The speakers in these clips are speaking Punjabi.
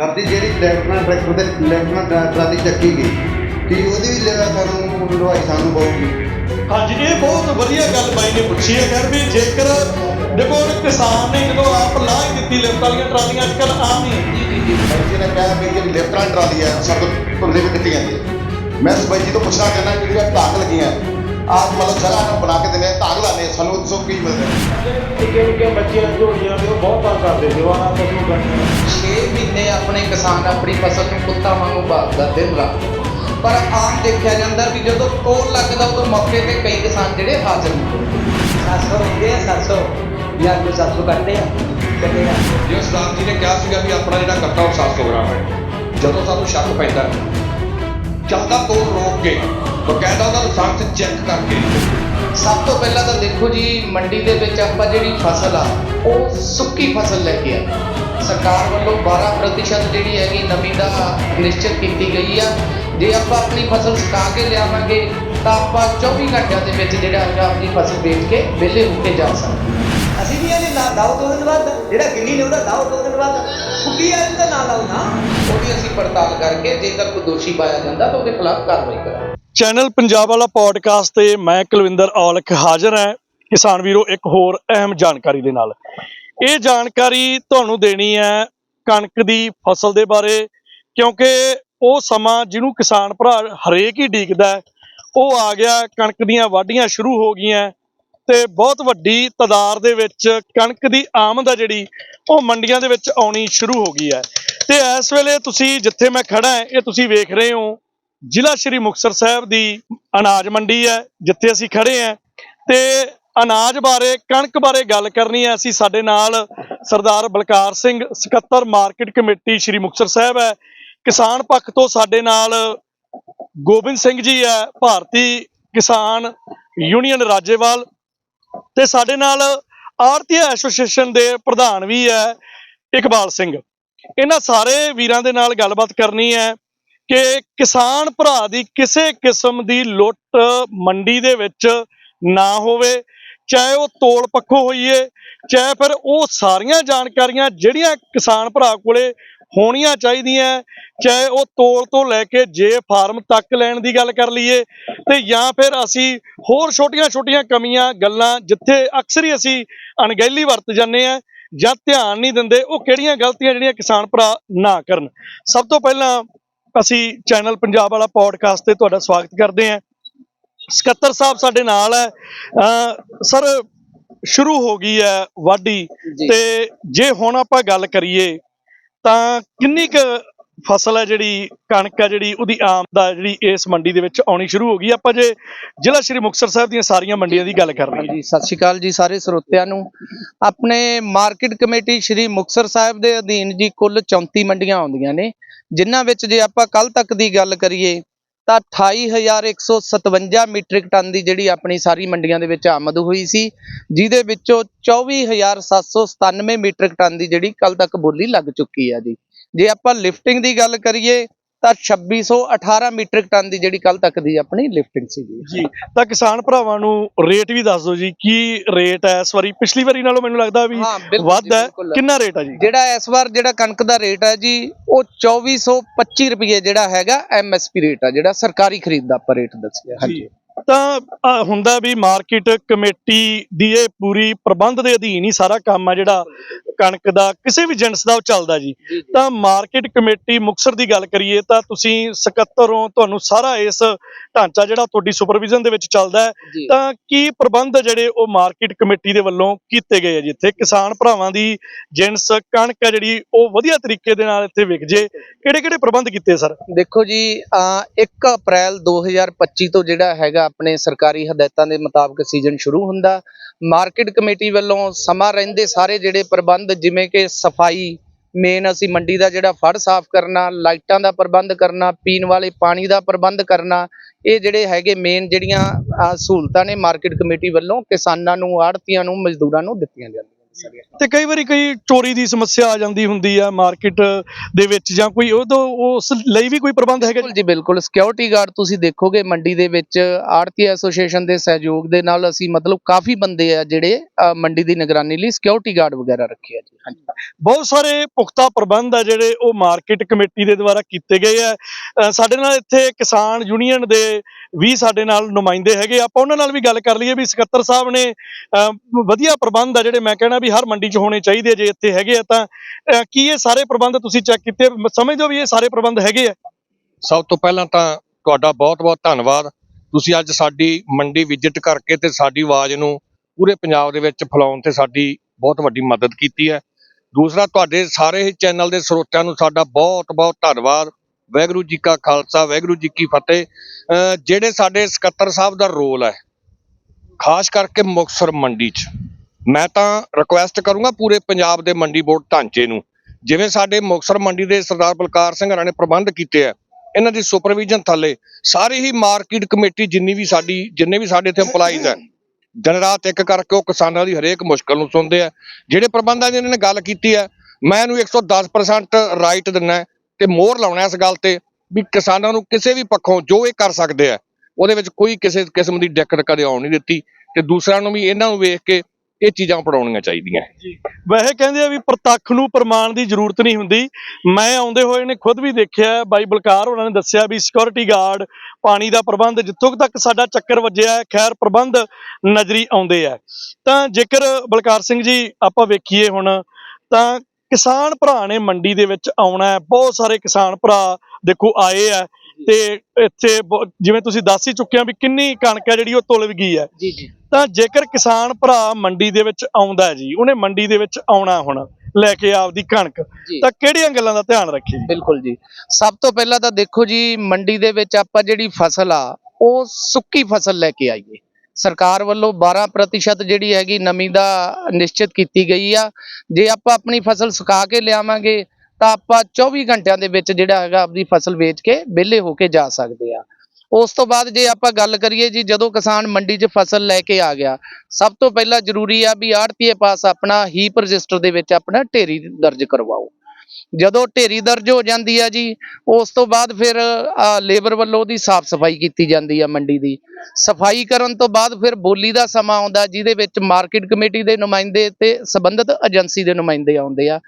ਕਰਦੀ ਜਿਹੜੀ ਲੈਫਟਨੈਂਟ ਟਰੈਕਟਰ ਤੇ ਲੈਫਟਨੈਂਟ ਟਰਾਲੀ ਚੱਕੀ ਗਈ। ਕਿ ਉਹਦੀ ਵੀ ਲਿਆ ਸਾਨੂੰ ਲਵਾਈ ਸਾਨੂੰ ਪਊਗੀ ਹਾਂਜੀ ਇਹ ਬਹੁਤ ਵਧੀਆ ਗੱਲ ਬਾਈ ਨੇ ਪੁੱਛੀ ਹੈ ਯਾਰ ਵੀ ਜੇਕਰ ਦੇਖੋ ਹੁਣ ਕਿਸਾਨ ਨੇ ਜਦੋਂ ਆਪ ਲਾਹ ਹੀ ਦਿੱਤੀ ਲਿਫਟ ਵਾਲੀਆਂ ਟਰਾਲੀਆਂ ਅੱਜ ਕੱਲ ਆਮ ਹੀ। ਹੈ ਬਾਈ ਜੀ ਨੇ ਕਿਹਾ ਵੀ ਜਿਹੜੀ ਲੈਫਟ ਨਾਲ ਟਰਾਲੀ ਹੈ ਸਭ ਧੁੰਦੇ ਵਿੱਚ ਦਿੱਤੀ ਜਾਂਦੀ ਹੈ ਮੈਂ ਇਸ ਬਾਈ ਜੀ ਤੋਂ ਪੁੱਛਣਾ ਚਾਹੁੰਦਾ ਕਿ ਜਿਹੜੀਆਂ ਧਾਗ ਲੱਗੀਆਂ ਆਪ ਮਤਲਬ ਜਗ੍ਹਾ ਨੂੰ ਬਣਾ ਕੇ ਦਿੰਦੇ ਆ ਧਾਗ ਲਾਉਂਦੇ ਸਾਨੂੰ ਸਭ ਕੁਝ ਮਿਲਦਾ ਹੈ। ਨਿੱਕੇ ਨਿੱਕੇ ਬੱਚੇ ਝੋੜੀਆਂ ਤੇ ਉਹ ਬਹੁਤ ਤੰਗ ਕਰਦੇ ਸੀ ਉਹ ਆਹ ਪਸ਼ੂ ਕੱਟਦੇ 6 ਮਹੀਨੇ ਆਪਣੇ ਕਿਸਾਨ ਆਪਣੀ ਫਸਲ ਨੂੰ ਕੁੱਤਾ ਵਾਂਗੂ ਭਾਲਦਾ ਦਿਨ ਰਾਤ। ਪਰ ਆਮ ਦੇਖਿਆ ਜਾਂਦਾ ਵੀ ਜਦੋਂ ਕੋਲ ਲੱਗਦਾ ਉਦੋਂ ਮੌਕੇ ਤੇ ਕਈ ਕਿਸਾਨ ਜਿਹੜੇ ਹਾਜ਼ਰ ਹੁੰਦੇ ਸਾਸੋ ਹੁੰਦੇ ਆ ਸਾਸੋ ਯਾਰ ਸਾਸੋ ਕੱਟਦੇ ਆ ਕੱਟਦੇ ਆ। ਜਿਵੇਂ ਸਦਾਮ ਜੀ ਨੇ ਕਿਹਾ ਸੀਗਾ ਵੀ ਆਪਣਾ ਜਿਹੜਾ ਕੱਟਾ ਉਹ 700 ਗ੍ਰਾਮ ਹੈ ਜਦੋਂ ਸਾਨੂੰ ਸ਼ੱਕ ਪੈਂਦਾ ਚੱਲਦਾ ਜ਼ਿਆਦਾ ਰੋਕ ਕੇ ਬਕਾਇਦਾ ਉਹਦਾ ਲਾਇਸੈਂਸ ਚੈੱਕ ਕਰਕੇ। ਸਭ ਤੋਂ ਪਹਿਲਾਂ ਤਾਂ ਦੇਖੋ ਜੀ ਮੰਡੀ ਦੇ ਵਿੱਚ ਆਪਾਂ ਜਿਹੜੀ ਫਸਲ ਆ ਉਹ ਸੁੱਕੀ ਫਸਲ ਲੈ ਕੇ ਆ। ਸਰਕਾਰ ਵੱਲੋਂ 12% ਜਿਹੜੀ ਹੈਗੀ ਨਮੀ ਦਾ ਨਿਸ਼ਚਿਤ ਕੀਤੀ ਗਈ ਆ। ਜੇ ਆਪਾਂ ਆਪਣੀ ਫਸਲ ਸੁਕਾ ਕੇ ਲਿਆਵਾਂਗੇ ਤਾਂ ਆਪਾਂ 24 ਘੰਟਿਆਂ ਦੇ ਵਿੱਚ ਜਿਹੜਾ ਹੈਗਾ ਆਪਣੀ ਫਸਲ ਵੇਚ ਕੇ ਵਿਹਲੇ ਹੋ ਕੇ ਜਾ ਸਕਦੇ। ਅਸੀਂ ਵੀ ਇਹਨੇ ਨਾ ਲਾਓ ਦੋ ਦਿਨ ਬਾਅਦ ਜਿਹੜਾ ਗਿੱਲੀ ਨੇ ਉਹਦਾ ਲਾਓ ਦੋ ਦਿਨ ਬਾਅਦ ਕੁੱਕੀ ਵਾਲੀ ਤਾਂ ਨਾ ਲਾਓ ਨਾ। ਉਹਦੀ ਅਸੀਂ ਪੜਤਾਲ ਕਰਕੇ ਜੇਕਰ ਕੋਈ ਦੋਸ਼ੀ ਪਾਇਆ ਜਾਂਦਾ ਤਾਂ ਉਹਦੇ ਖਿਲਾਫ ਕਾਰਵਾਈ ਕਰਾਂਗੇ। ਚੈਨਲ ਪੰਜਾਬ ਵਾਲਾ ਪੋਡਕਾਸਟ ਤੇ ਮੈਂ ਕੁਲਵਿੰਦਰ ਔਲਖ ਹਾਜ਼ਰ ਹਾਂ। ਕਿਸਾਨ ਵੀਰੋ, ਇੱਕ ਹੋਰ ਅਹਿਮ ਜਾਣਕਾਰੀ ਦੇ ਨਾਲ। ਇਹ ਜਾਣਕਾਰੀ ਤੁਹਾਨੂੰ ਦੇਣੀ ਹੈ ਕਣਕ ਦੀ ਫਸਲ ਦੇ ਬਾਰੇ, ਕਿਉਂਕਿ ਉਹ ਸਮਾਂ ਜਿਹਨੂੰ ਕਿਸਾਨ ਭਰਾ ਹਰੇਕ ਹੀ ਡੀਕਦਾ ਉਹ ਆ ਗਿਆ, ਕਣਕ ਦੀਆਂ ਵਾਢੀਆਂ ਸ਼ੁਰੂ ਹੋ ਗਈਆਂ ਤੇ ਬਹੁਤ ਵੱਡੀ ਤਾਦਾਦ ਦੇ ਵਿੱਚ ਕਣਕ ਦੀ ਆਮਦ ਆ ਜਿਹੜੀ, ਉਹ ਮੰਡੀਆਂ ਦੇ ਵਿੱਚ ਆਉਣੀ ਸ਼ੁਰੂ ਹੋ ਗਈ ਹੈ। ਤੇ ਇਸ ਵੇਲੇ ਤੁਸੀਂ ਜਿੱਥੇ ਮੈਂ ਖੜਾ ਹਾਂ ਇਹ ਤੁਸੀਂ ਵੇਖ ਰਹੇ ਹੋ ਜ਼ਿਲ੍ਹਾ ਸ਼੍ਰੀ ਮੁਕਤਸਰ ਸਾਹਿਬ ਦੀ ਅਨਾਜ ਮੰਡੀ ਹੈ, ਜਿੱਥੇ ਅਸੀਂ ਖੜੇ ਹਾਂ। ਤੇ ਅਨਾਜ ਬਾਰੇ, ਕਣਕ ਬਾਰੇ ਗੱਲ ਕਰਨੀ ਹੈ। ਅਸੀਂ ਸਾਡੇ ਨਾਲ ਸਰਦਾਰ ਬਲਕਾਰ ਸਿੰਘ ਸਕੱਤਰ ਮਾਰਕੀਟ ਕਮੇਟੀ ਸ਼੍ਰੀ ਮੁਕਤਸਰ ਸਾਹਿਬ ਹੈ। ਕਿਸਾਨ ਪੱਖ ਤੋਂ ਸਾਡੇ ਨਾਲ ਗੋਬਿੰਦ ਸਿੰਘ ਜੀ ਹੈ, ਭਾਰਤੀ ਕਿਸਾਨ ਯੂਨੀਅਨ ਰਾਜੇਵਾਲ। ਤੇ ਸਾਡੇ ਨਾਲ ਆਰਤੀ ਐਸੋਸੀਏਸ਼ਨ ਦੇ ਪ੍ਰਧਾਨ ਵੀ ਹੈ, ਇਕਬਾਲ ਸਿੰਘ। ਇਹਨਾਂ ਸਾਰੇ ਵੀਰਾਂ ਦੇ ਨਾਲ ਗੱਲਬਾਤ ਕਰਨੀ ਹੈ। ਕਿ ਕਿਸਾਨ ਭਰਾ ਦੀ ਕਿਸੇ ਕਿਸਮ ਦੀ ਲੁੱਟ ਮੰਡੀ ਦੇ ਵਿੱਚ ਨਾ ਹੋਵੇ, ਚਾਹੇ ਉਹ ਤੋਲ ਪੱਖੋਂ ਹੋਈਏ, ਚਾਹੇ ਫਿਰ ਉਹ ਸਾਰੀਆਂ ਜਾਣਕਾਰੀਆਂ ਜਿਹੜੀਆਂ ਕਿਸਾਨ ਭਰਾ ਕੋਲੇ ਹੋਣੀਆਂ ਚਾਹੀਦੀਆਂ, ਚਾਹੇ ਉਹ ਤੋਲ ਤੋਂ ਲੈ ਕੇ ਜੇ ਫਾਰਮ ਤੱਕ ਲੈਣ ਦੀ ਗੱਲ ਕਰ ਲਈਏ, ਤੇ ਜਾਂ ਫਿਰ ਅਸੀਂ ਹੋਰ ਛੋਟੀਆਂ-ਛੋਟੀਆਂ ਕਮੀਆਂ, ਗੱਲਾਂ ਜਿੱਥੇ ਅਕਸਰ ਹੀ ਅਸੀਂ ਅਣਗਹਿਲੀ ਵਰਤ ਜਾਂਦੇ ਆ ਜਾਂ ਧਿਆਨ ਨਹੀਂ ਦਿੰਦੇ, ਉਹ ਕਿਹੜੀਆਂ ਗਲਤੀਆਂ ਜਿਹੜੀਆਂ ਕਿਸਾਨ ਭਰਾ ਨਾ ਕਰਨ। ਸਭ ਤੋਂ ਪਹਿਲਾਂ ਅਸੀਂ ਚੈਨਲ ਪੰਜਾਬ ਵਾਲਾ ਪੋਡਕਾਸਟ ਤੇ ਤੁਹਾਡਾ ਸਵਾਗਤ ਕਰਦੇ ਹਾਂ ਸਕੱਤਰ ਸਾਹਿਬ ਸਾਡੇ ਨਾਲ ਹੈ ਸਰ ਸ਼ੁਰੂ ਹੋ ਗਈ ਹੈ ਵਾਢੀ। ਤੇ ਜੇ ਹੁਣ ਆਪਾਂ ਗੱਲ ਕਰੀਏ ਤਾਂ ਕਿੰਨੀ ਕੁ ਫਸਲ ਹੈ ਜਿਹੜੀ, ਕਣਕ ਹੈ ਜਿਹੜੀ, ਉਹਦੀ ਆਮਦ ਜਿਹੜੀ ਇਸ ਮੰਡੀ ਦੇ ਵਿੱਚ ਆਉਣੀ ਸ਼ੁਰੂ ਹੋ ਗਈ। ਆਪਾਂ ਜੇ ਜ਼ਿਲ੍ਹਾ ਸ਼੍ਰੀ ਮੁਕਤਸਰ ਸਾਹਿਬ ਦੀਆਂ ਸਾਰੀਆਂ ਮੰਡੀਆਂ ਦੀ ਗੱਲ ਕਰ ਹਾਂ ਜੀ ਸਤਿ ਸ਼੍ਰੀ ਅਕਾਲ ਜੀ ਸਾਰੇ ਸਰੋਤਿਆਂ ਨੂੰ। ਆਪਣੇ ਮਾਰਕੀਟ ਕਮੇਟੀ ਸ਼੍ਰੀ ਮੁਕਤਸਰ ਸਾਹਿਬ ਦੇ ਅਧੀਨ ਜੀ ਕੁੱਲ 34 ਮੰਡੀਆਂ ਆਉਂਦੀਆਂ ਨੇ, ਜਿਨ੍ਹਾਂ ਵਿੱਚ ਜੇ ਆਪਾਂ ਕੱਲ ਤੱਕ ਦੀ ਗੱਲ ਕਰੀਏ ਤਾਂ 28157 ਮੀਟ੍ਰਿਕ ਟਨ ਦੀ ਜਿਹੜੀ ਆਪਣੀ ਸਾਰੀ ਮੰਡੀਆਂ ਦੇ ਵਿੱਚ ਆਮਦ ਹੋਈ ਸੀ, ਜਿਹਦੇ ਵਿੱਚੋਂ 24797 ਮੀਟ੍ਰਿਕ ਟਨ ਦੀ ਜਿਹੜੀ ਕੱਲ ਤੱਕ ਬੋਲੀ ਲੱਗ ਚੁੱਕੀ ਆ ਜੀ। ਜੇ ਆਪਾਂ ਲਿਫਟਿੰਗ ਦੀ ਗੱਲ ਕਰੀਏ ਤਾਂ 2618 ਮੀਟ੍ਰਿਕ ਟਨ ਦੀ ਜਿਹੜੀ ਕੱਲ ਤੱਕ ਦੀ ਆਪਣੀ ਲਿਫਟਿੰਗ ਸੀ ਜੀ ਤਾਂ ਕਿਸਾਨ ਭਰਾਵਾਂ ਨੂੰ ਰੇਟ ਵੀ ਦੱਸ ਦਿਓ ਜੀ ਕੀ ਰੇਟ ਹੈ? ਇਸ ਵਾਰੀ ਪਿਛਲੀ ਵਾਰੀ ਨਾਲੋਂ ਮੈਨੂੰ ਲੱਗਦਾ ਵੀ ਹਾਂ, ਵੱਧ ਹੈ। ਕਿੰਨਾ ਰੇਟ ਹੈ ਜੀ? ਜਿਹੜਾ ਇਸ ਵਾਰ ਜਿਹੜਾ ਕਣਕ ਦਾ ਰੇਟ ਹੈ ਜੀ ਉਹ 2425 ਰੁਪਏ ਜਿਹੜਾ ਹੈਗਾ ਐਮਐਸਪੀ ਰੇਟ ਆ ਜਿਹੜਾ ਸਰਕਾਰੀ ਖਰੀਦ ਦਾ ਆਪਾਂ ਰੇਟ ਦੱਸਿਆ। ਹਾਂਜੀ। ਤਾਂ ਹੁੰਦਾ ਵੀ ਮਾਰਕੀਟ ਕਮੇਟੀ ਦੀ ਇਹ ਪੂਰੀ ਪ੍ਰਬੰਧ ਦੇ ਅਧੀਨ ਹੀ ਸਾਰਾ ਕੰਮ ਆ ਜਿਹੜਾ ਕਣਕ ਦਾ ਕਿਸੇ ਵੀ ਜਿੰਸ ਦਾ ਉਹ ਚੱਲਦਾ ਜੀ। ਤਾਂ ਮਾਰਕੀਟ ਕਮੇਟੀ ਮੁਕਤਸਰ ਦੀ ਗੱਲ ਕਰੀਏ ਤਾਂ ਤੁਸੀਂ ਸਕੱਤਰ ਹੋ ਤੁਹਾਨੂੰ ਸਾਰਾ ਇਸ ਢਾਂਚਾ ਜਿਹੜਾ ਤੁਹਾਡੀ ਸੁਪਰਵਿਜ਼ਨ ਦੇ ਵਿੱਚ ਚੱਲਦਾ ਹੈ। ਤਾਂ ਕੀ ਪ੍ਰਬੰਧ ਜਿਹੜੇ ਉਹ ਮਾਰਕੀਟ ਕਮੇਟੀ ਦੇ ਵੱਲੋਂ ਕੀਤੇ ਗਏ ਆ ਜੀ ਇੱਥੇ? ਕਿਸਾਨ ਭਰਾਵਾਂ ਦੀ ਜਿੰਸ ਕਣਕ ਹੈ ਜਿਹੜੀ ਉਹ ਵਧੀਆ ਤਰੀਕੇ ਦੇ ਨਾਲ ਇੱਥੇ ਵਿਕ ਜੇ। ਕਿਹੜੇ ਕਿਹੜੇ ਪ੍ਰਬੰਧ ਕੀਤੇ ਸਰ? ਦੇਖੋ ਜੀ ਅਹ 1 ਅਪ੍ਰੈਲ 2025 ਤੋਂ ਜਿਹੜਾ ਹੈਗਾ ਆਪਣੇ ਸਰਕਾਰੀ ਹਦਾਇਤਾਂ ਦੇ ਮੁਤਾਬਕ ਸੀਜ਼ਨ ਸ਼ੁਰੂ ਹੁੰਦਾ। ਮਾਰਕੀਟ ਕਮੇਟੀ ਵੱਲੋਂ ਸਮਾਂ ਰਹਿੰਦੇ ਸਾਰੇ ਜਿਹੜੇ ਪ੍ਰਬੰਧ, ਜਿਵੇਂ ਕਿ ਸਫ਼ਾਈ ਮੇਨ ਅਸੀਂ ਮੰਡੀ ਦਾ ਜਿਹੜਾ ਫੜ ਸਾਫ਼ ਕਰਨਾ, ਲਾਈਟਾਂ ਦਾ ਪ੍ਰਬੰਧ ਕਰਨਾ, ਪੀਣ ਵਾਲੇ ਪਾਣੀ ਦਾ ਪ੍ਰਬੰਧ ਕਰਨਾ, ਇਹ ਜਿਹੜੇ ਹੈਗੇ ਮੇਨ ਜਿਹੜੀਆਂ ਸਹੂਲਤਾਂ ਨੇ ਮਾਰਕੀਟ ਕਮੇਟੀ ਵੱਲੋਂ ਕਿਸਾਨਾਂ ਨੂੰ ਆੜਤੀਆਂ ਨੂੰ, ਮਜ਼ਦੂਰਾਂ ਨੂੰ ਦਿੱਤੀਆਂ ਜਾਂਦੀਆਂ ਤੇ ਕਈ ਵਾਰੀ ਕਈ ਚੋਰੀ ਦੀ ਸਮੱਸਿਆ ਆ ਜਾਂਦੀ ਹੁੰਦੀ ਆ ਮਾਰਕੀਟ ਦੇ ਵਿੱਚ ਜਾਂ ਕੋਈ ਉਹ ਤੋਂ ਉਸ ਲਈ ਵੀ ਕੋਈ ਪ੍ਰਬੰਧ ਹੈਗਾ ਜੀ? ਬਿਲਕੁਲ ਸਿਕਿਉਰਿਟੀ ਗਾਰਡ ਤੁਸੀਂ ਦੇਖੋਗੇ ਮੰਡੀ ਦੇ ਵਿੱਚ ਆੜਤੀ ਐਸੋਸੀਏਸ਼ਨ ਦੇ ਸਹਿਯੋਗ ਦੇ ਨਾਲ ਅਸੀਂ ਮਤਲਬ ਕਾਫੀ ਬੰਦੇ ਆ ਜਿਹੜੇ ਮੰਡੀ ਦੀ ਨਿਗਰਾਨੀ ਲਈ ਸਿਕਿਉਰਿਟੀ ਗਾਰਡ ਵਗੈਰਾ ਰੱਖੇ ਆ ਜੀ। ਹਾਂਜੀ। ਬਹੁਤ ਸਾਰੇ ਪੁਖਤਾ ਪ੍ਰਬੰਧ ਆ ਜਿਹੜੇ ਉਹ ਮਾਰਕੀਟ ਕਮੇਟੀ ਦੇ ਦੁਆਰਾ ਕੀਤੇ ਗਏ ਆ। ਸਾਡੇ ਨਾਲ ਇੱਥੇ ਕਿਸਾਨ ਯੂਨੀਅਨ ਦੇ ਵੀ ਸਾਡੇ ਨਾਲ ਨੁਮਾਇੰਦੇ ਹੈਗੇ। ਆਪਾਂ ਉਹਨਾਂ ਨਾਲ ਵੀ ਗੱਲ ਕਰ ਲਈਏ ਵੀ ਸਕੱਤਰ ਸਾਹਿਬ ਨੇ ਵਧੀਆ ਪ੍ਰਬੰਧ ਆ ਜਿਹੜੇ ਮੈਂ ਕਹਿਣਾ ਵੀ ਹਰ ਮੰਡੀ 'ਚ ਹੋਣੇ ਚਾਹੀਦੇ ਜੇ ਇੱਥੇ ਹੈਗੇ ਆ ਤਾਂ ਕੀ ਇਹ ਸਾਰੇ ਪ੍ਰਬੰਧ ਤੁਸੀਂ ਚੈੱਕ ਕੀਤੇ? ਸਮਝਦੇ ਹੋ ਵੀ ਇਹ ਸਾਰੇ ਪ੍ਰਬੰਧ ਹੈਗੇ ਆ? ਸਭ ਤੋਂ ਪਹਿਲਾਂ ਤਾਂ ਤੁਹਾਡਾ ਬਹੁਤ-ਬਹੁਤ ਧੰਨਵਾਦ। ਤੁਸੀਂ ਅੱਜ ਸਾਡੀ ਮੰਡੀ ਵਿਜ਼ਿਟ ਕਰਕੇ ਤੇ ਸਾਡੀ ਆਵਾਜ਼ ਨੂੰ ਪੂਰੇ ਪੰਜਾਬ ਦੇ ਵਿੱਚ ਫੈਲਾਉਣ ਤੇ ਸਾਡੀ ਬਹੁਤ ਵੱਡੀ ਮਦਦ ਕੀਤੀ ਹੈ। ਦੂਸਰਾ, ਤੁਹਾਡੇ ਸਾਰੇ ਹੀ ਚੈਨਲ ਦੇ ਸਰੋਤਿਆਂ ਨੂੰ ਸਾਡਾ ਬਹੁਤ-ਬਹੁਤ ਧੰਨਵਾਦ। ਵਾਹਿਗੁਰੂ ਜੀ ਕਾ ਖਾਲਸਾ, ਵਾਹਿਗੁਰੂ ਜੀ ਕੀ ਫਤਿਹ। ਅਹ, ਜਿਹੜੇ ਸਾਡੇ ਸਕੱਤਰ ਸਾਹਿਬ ਦਾ ਰੋਲ ਹੈ, ਖਾਸ ਕਰਕੇ ਮੁਕਤਸਰ ਮੰਡੀ 'ਚ ਮੈਂ ਤਾਂ ਰਿਕੁਐਸਟ ਕਰੂੰਗਾ ਪੂਰੇ ਪੰਜਾਬ ਦੇ ਮੰਡੀ ਬੋਰਡ ਢਾਂਚੇ ਨੂੰ। ਜਿਵੇਂ ਸਾਡੇ ਮੁਕਤਸਰ ਮੰਡੀ ਦੇ ਸਰਦਾਰ ਬਲਕਾਰ ਸਿੰਘ ਹਰਾਂ ਨੇ ਪ੍ਰਬੰਧ ਕੀਤੇ ਆ, ਇਹਨਾਂ ਦੀ ਸੁਪਰਵਿਜ਼ਨ ਥੱਲੇ ਸਾਰੀ ਹੀ ਮਾਰਕੀਟ ਕਮੇਟੀ ਜਿੰਨੀ ਵੀ ਸਾਡੀ, ਜਿੰਨੇ ਵੀ ਸਾਡੇ ਇੱਥੇ EMPLOYEES ਹੈ ਦਿਨ ਰਾਤ ਇੱਕ ਕਰਕੇ ਉਹ ਕਿਸਾਨਾਂ ਦੀ ਹਰੇਕ ਮੁਸ਼ਕਲ ਨੂੰ ਸੁਣਦੇ ਆ। ਜਿਹੜੇ ਪ੍ਰਬੰਧਾਂ ਦੀ ਇਹਨਾਂ ਨੇ ਗੱਲ ਕੀਤੀ ਹੈ ਮੈਂ ਇਹਨੂੰ 110% ਰਾਈਟ ਦਿੰਨਾ ਹੈ ਤੇ ਮੋਹਰ ਲਾਉਣਾ ਇਸ ਗੱਲ ਤੇ ਵੀ ਕਿਸਾਨਾਂ ਨੂੰ ਕਿਸੇ ਵੀ ਪੱਖੋਂ ਜੋ ਇਹ ਕਰ ਸਕਦੇ ਆ, ਉਹਦੇ ਵਿੱਚ ਕੋਈ ਕਿਸੇ ਕਿਸਮ ਦੀ ਦਿੱਕਤ ਕਦੇ ਆਉਣ ਨਹੀਂ ਦਿੱਤੀ ਤੇ ਦੂਸਰਿਆਂ ਨੂੰ ਵੀ ਇਹਨਾਂ ਨੂੰ ਵੇਖ ਕੇ ਇਹ ਚੀਜ਼ਾਂ ਪੜਾਉਣੀਆਂ ਚਾਹੀਦੀਆਂ। ਵੈਸੇ ਕਹਿੰਦੇ ਆ ਵੀ ਪ੍ਰਤੱਖ ਨੂੰ ਪ੍ਰਮਾਣ ਦੀ ਜ਼ਰੂਰਤ ਨਹੀਂ ਹੁੰਦੀ। ਮੈਂ ਆਉਂਦੇ ਹੋਏ ਨੇ ਖੁਦ ਵੀ ਦੇਖਿਆ ਬਾਈ ਬਲਕਾਰ ਉਹਨਾਂ ਨੇ ਦੱਸਿਆ ਵੀ ਸਿਕਿਉਰਿਟੀ ਗਾਰਡ ਪਾਣੀ ਦਾ ਪ੍ਰਬੰਧ ਜਿੱਥੋਂ ਤੱਕ ਸਾਡਾ ਚੱਕਰ ਵੱਜਿਆ ਹੈ, ਖੈਰ ਪ੍ਰਬੰਧ ਨਜ਼ਰੀ ਆਉਂਦੇ ਆ। ਤਾਂ ਜੇਕਰ ਬਲਕਾਰ ਸਿੰਘ ਜੀ ਆਪਾਂ ਵੇਖੀਏ ਹੁਣ ਤਾਂ ਕਿਸਾਨ ਭਰਾ ਨੇ ਮੰਡੀ ਦੇ ਵਿੱਚ ਆਉਣਾ ਹੈ। ਬਹੁਤ ਸਾਰੇ ਕਿਸਾਨ ਭਰਾ ਦੇਖੋ ਆਏ ਆ ਤੇ ਇੱਥੇ ਜਿਵੇਂ ਤੁਸੀਂ ਦੱਸ ਹੀ ਚੁੱਕੇ ਆ ਵੀ ਕਿੰਨੀ ਕਣਕ ਹੈ ਜਿਹੜੀ ਉਹ ਤੁਲ ਗਈ ਹੈ। ਜੀ ਜੀ। ਤਾਂ ਜੇਕਰ ਕਿਸਾਨ ਭਰਾ ਮੰਡੀ ਦੇ ਵਿੱਚ ਆਉਂਦਾ ਜੀ ਉਹਨੇ ਮੰਡੀ ਦੇ ਵਿੱਚ ਆਉਣਾ ਹੁਣ ਲੈ ਕੇ ਆਪਦੀ ਕਣਕ ਤਾਂ ਕਿਹੜੀਆਂ ਗੱਲਾਂ ਦਾ ਧਿਆਨ ਰੱਖੇ ਬਿਲਕੁਲ ਜੀ। ਸਭ ਤੋਂ ਪਹਿਲਾਂ ਤਾਂ ਦੇਖੋ ਜੀ ਮੰਡੀ ਦੇ ਵਿੱਚ ਆਪਾਂ ਜਿਹੜੀ ਫਸਲ ਆ ਉਹ ਸੁੱਕੀ ਫਸਲ ਲੈ ਕੇ ਆਈਏ। ਸਰਕਾਰ ਵੱਲੋਂ 12% ਜਿਹੜੀ ਹੈਗੀ ਨਮੀ ਦਾ ਨਿਸ਼ਚਿਤ ਕੀਤੀ ਗਈ ਆ। ਜੇ ਆਪਾਂ ਆਪਣੀ ਫਸਲ ਸੁਕਾ ਕੇ ਲਿਆਵਾਂਗੇ ਤਾਂ ਆਪਾਂ 24 ਘੰਟਿਆਂ ਦੇ ਵਿੱਚ ਜਿਹੜਾ ਹੈਗਾ ਆਪਣੀ ਫਸਲ ਵੇਚ ਕੇ ਵਿਹਲੇ ਹੋ ਕੇ ਜਾ ਸਕਦੇ ਆ। ਉਸ ਤੋਂ ਬਾਅਦ ਜੇ ਆਪਾਂ ਗੱਲ ਕਰੀਏ ਜੀ, ਜਦੋਂ ਕਿਸਾਨ ਮੰਡੀ 'ਚ ਫਸਲ ਲੈ ਕੇ ਆ ਗਿਆ, ਸਭ ਤੋਂ ਪਹਿਲਾਂ ਜ਼ਰੂਰੀ ਆ ਵੀ ਆੜਤੀਏ ਪਾਸ ਆਪਣਾ ਹੀਪ ਰਜਿਸਟਰ ਦੇ ਵਿੱਚ ਆਪਣਾ ਢੇਰੀ ਦਰਜ ਕਰਵਾਓ। ਜਦੋਂ ਢੇਰੀ ਦਰਜ ਹੋ ਜਾਂਦੀ ਆ ਜੀ, ਉਸ ਤੋਂ ਬਾਅਦ ਫਿਰ ਲੇਬਰ ਵੱਲੋਂ ਉਹਦੀ ਸਾਫ਼ ਸਫ਼ਾਈ ਕੀਤੀ ਜਾਂਦੀ ਆ ਮੰਡੀ ਦੀ। ਸਫ਼ਾਈ ਕਰਨ ਤੋਂ ਬਾਅਦ ਫਿਰ ਬੋਲੀ ਦਾ ਸਮਾਂ ਆਉਂਦਾ, ਜਿਹਦੇ ਵਿੱਚ ਮਾਰਕੀਟ ਕਮੇਟੀ ਦੇ ਨੁਮਾਇੰਦੇ ਤੇ ਸੰਬੰਧਿਤ ਏਜੰਸੀ ਦੇ ਨੁਮਾਇੰਦੇ ਆਉਂਦੇ ਆ।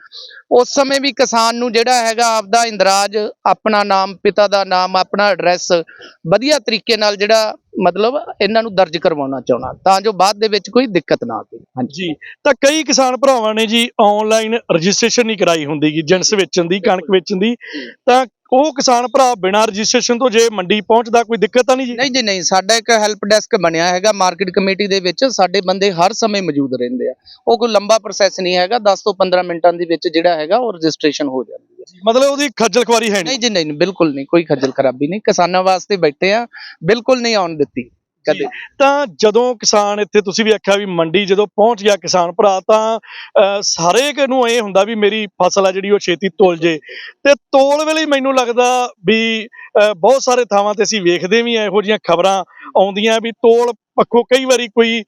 ਉਸ ਸਮੇਂ ਵੀ ਕਿਸਾਨ ਨੂੰ ਜਿਹੜਾ ਹੈਗਾ ਆਪਦਾ ਇੰਦਰਾਜ, ਆਪਣਾ ਨਾਮ, ਪਿਤਾ ਦਾ ਨਾਮ, ਆਪਣਾ ਐਡਰੈਸ ਵਧੀਆ ਤਰੀਕੇ ਨਾਲ ਜਿਹੜਾ ਮਤਲਬ ਇਹਨਾਂ ਨੂੰ ਦਰਜ ਕਰਵਾਉਣਾ ਚਾਹੁੰਦਾ ਤਾਂ ਜੋ ਬਾਅਦ ਦੇ ਵਿੱਚ ਕੋਈ ਦਿੱਕਤ ਨਾ ਆਵੇ। ਹਾਂਜੀ। ਜੀ ਤਾਂ ਕਈ ਕਿਸਾਨ ਭਰਾਵਾਂ ਨੇ ਜੀ ਆਨਲਾਈਨ ਰਜਿਸਟ੍ਰੇਸ਼ਨ ਨਹੀਂ ਕਰਾਈ ਹੁੰਦੀ ਗੀ ਜਿਣਸ ਵੇਚਣ ਦੀ ਕਣਕ ਵੇਚਣ ਦੀ ਤਾਂ ਉਹ ਕਿਸਾਨ ਭਰਾ ਬਿਨਾਂ ਰਜਿਸਟ੍ਰੇਸ਼ਨ ਤੋਂ ਜੇ ਮੰਡੀ ਪਹੁੰਚਦਾ ਕੋਈ ਦਿੱਕਤ ਤਾਂ ਨਹੀਂ ਜੀ? ਨਹੀਂ ਜੀ ਨਹੀਂ ਸਾਡਾ ਇੱਕ ਹੈਲਪ ਡੈਸਕ ਬਣਿਆ ਹੈਗਾ ਮਾਰਕੀਟ ਕਮੇਟੀ ਦੇ ਵਿੱਚ ਸਾਡੇ ਬੰਦੇ ਹਰ ਸਮੇਂ ਮੌਜੂਦ ਰਹਿੰਦੇ ਆ। ਉਹ ਕੋਈ ਲੰਬਾ ਪ੍ਰੋਸੈਸ ਨਹੀਂ ਹੈਗਾ 10 ਤੋਂ 15 ਮਿੰਟਾਂ ਦੇ ਵਿੱਚ ਜਿਹੜਾ ਹੈਗਾ ਉਹ ਰਜਿਸਟ੍ਰੇਸ਼ਨ ਹੋ ਜਾਂਦੀ। ਮਤਲਬ ਉਹਦੀ ਖੱਜਲ ਖਵਾਰੀ ਹੈ ਨਹੀਂ ਜੀ ਨਹੀਂ ਨਹੀਂ, ਬਿਲਕੁਲ ਨਹੀਂ ਕੋਈ ਖੱਜਲ ਖਰਾਬੀ ਨਹੀਂ। ਕਿਸਾਨਾਂ ਵਾਸਤੇ ਬੈਠੇ ਆ ਬਿਲਕੁਲ ਨਹੀਂ ਆਉਣ ਦਿੱਤੀ ਕਦੇ। ਤਾਂ ਜਦੋਂ ਕਿਸਾਨ ਇੱਥੇ ਤੁਸੀਂ ਵੀ ਆਖਿਆ ਵੀ ਮੰਡੀ ਜਦੋਂ ਪਹੁੰਚ ਗਿਆ ਕਿਸਾਨ ਭਰਾ ਤਾਂ ਅਹ, ਹਰੇਕ ਨੂੰ ਇਹ ਹੁੰਦਾ ਵੀ ਮੇਰੀ ਫਸਲ ਆ ਜਿਹੜੀ ਉਹ ਛੇਤੀ ਤੁਲ ਜੇ। ਤੇ ਤੋਲ ਵੇਲੇ ਹੀ ਮੈਨੂੰ ਲੱਗਦਾ ਵੀ ਅਹ, ਬਹੁਤ ਸਾਰੇ ਥਾਵਾਂ ਤੇ ਅਸੀਂ ਵੇਖਦੇ ਵੀ ਆ ਇਹੋ ਜਿਹੀਆਂ ਖਬਰਾਂ ਆਉਂਦੀਆਂ ਵੀ ਤੋਲ ਪੱਖੋਂ ਕਈ ਵਾਰੀ ਕੋਈ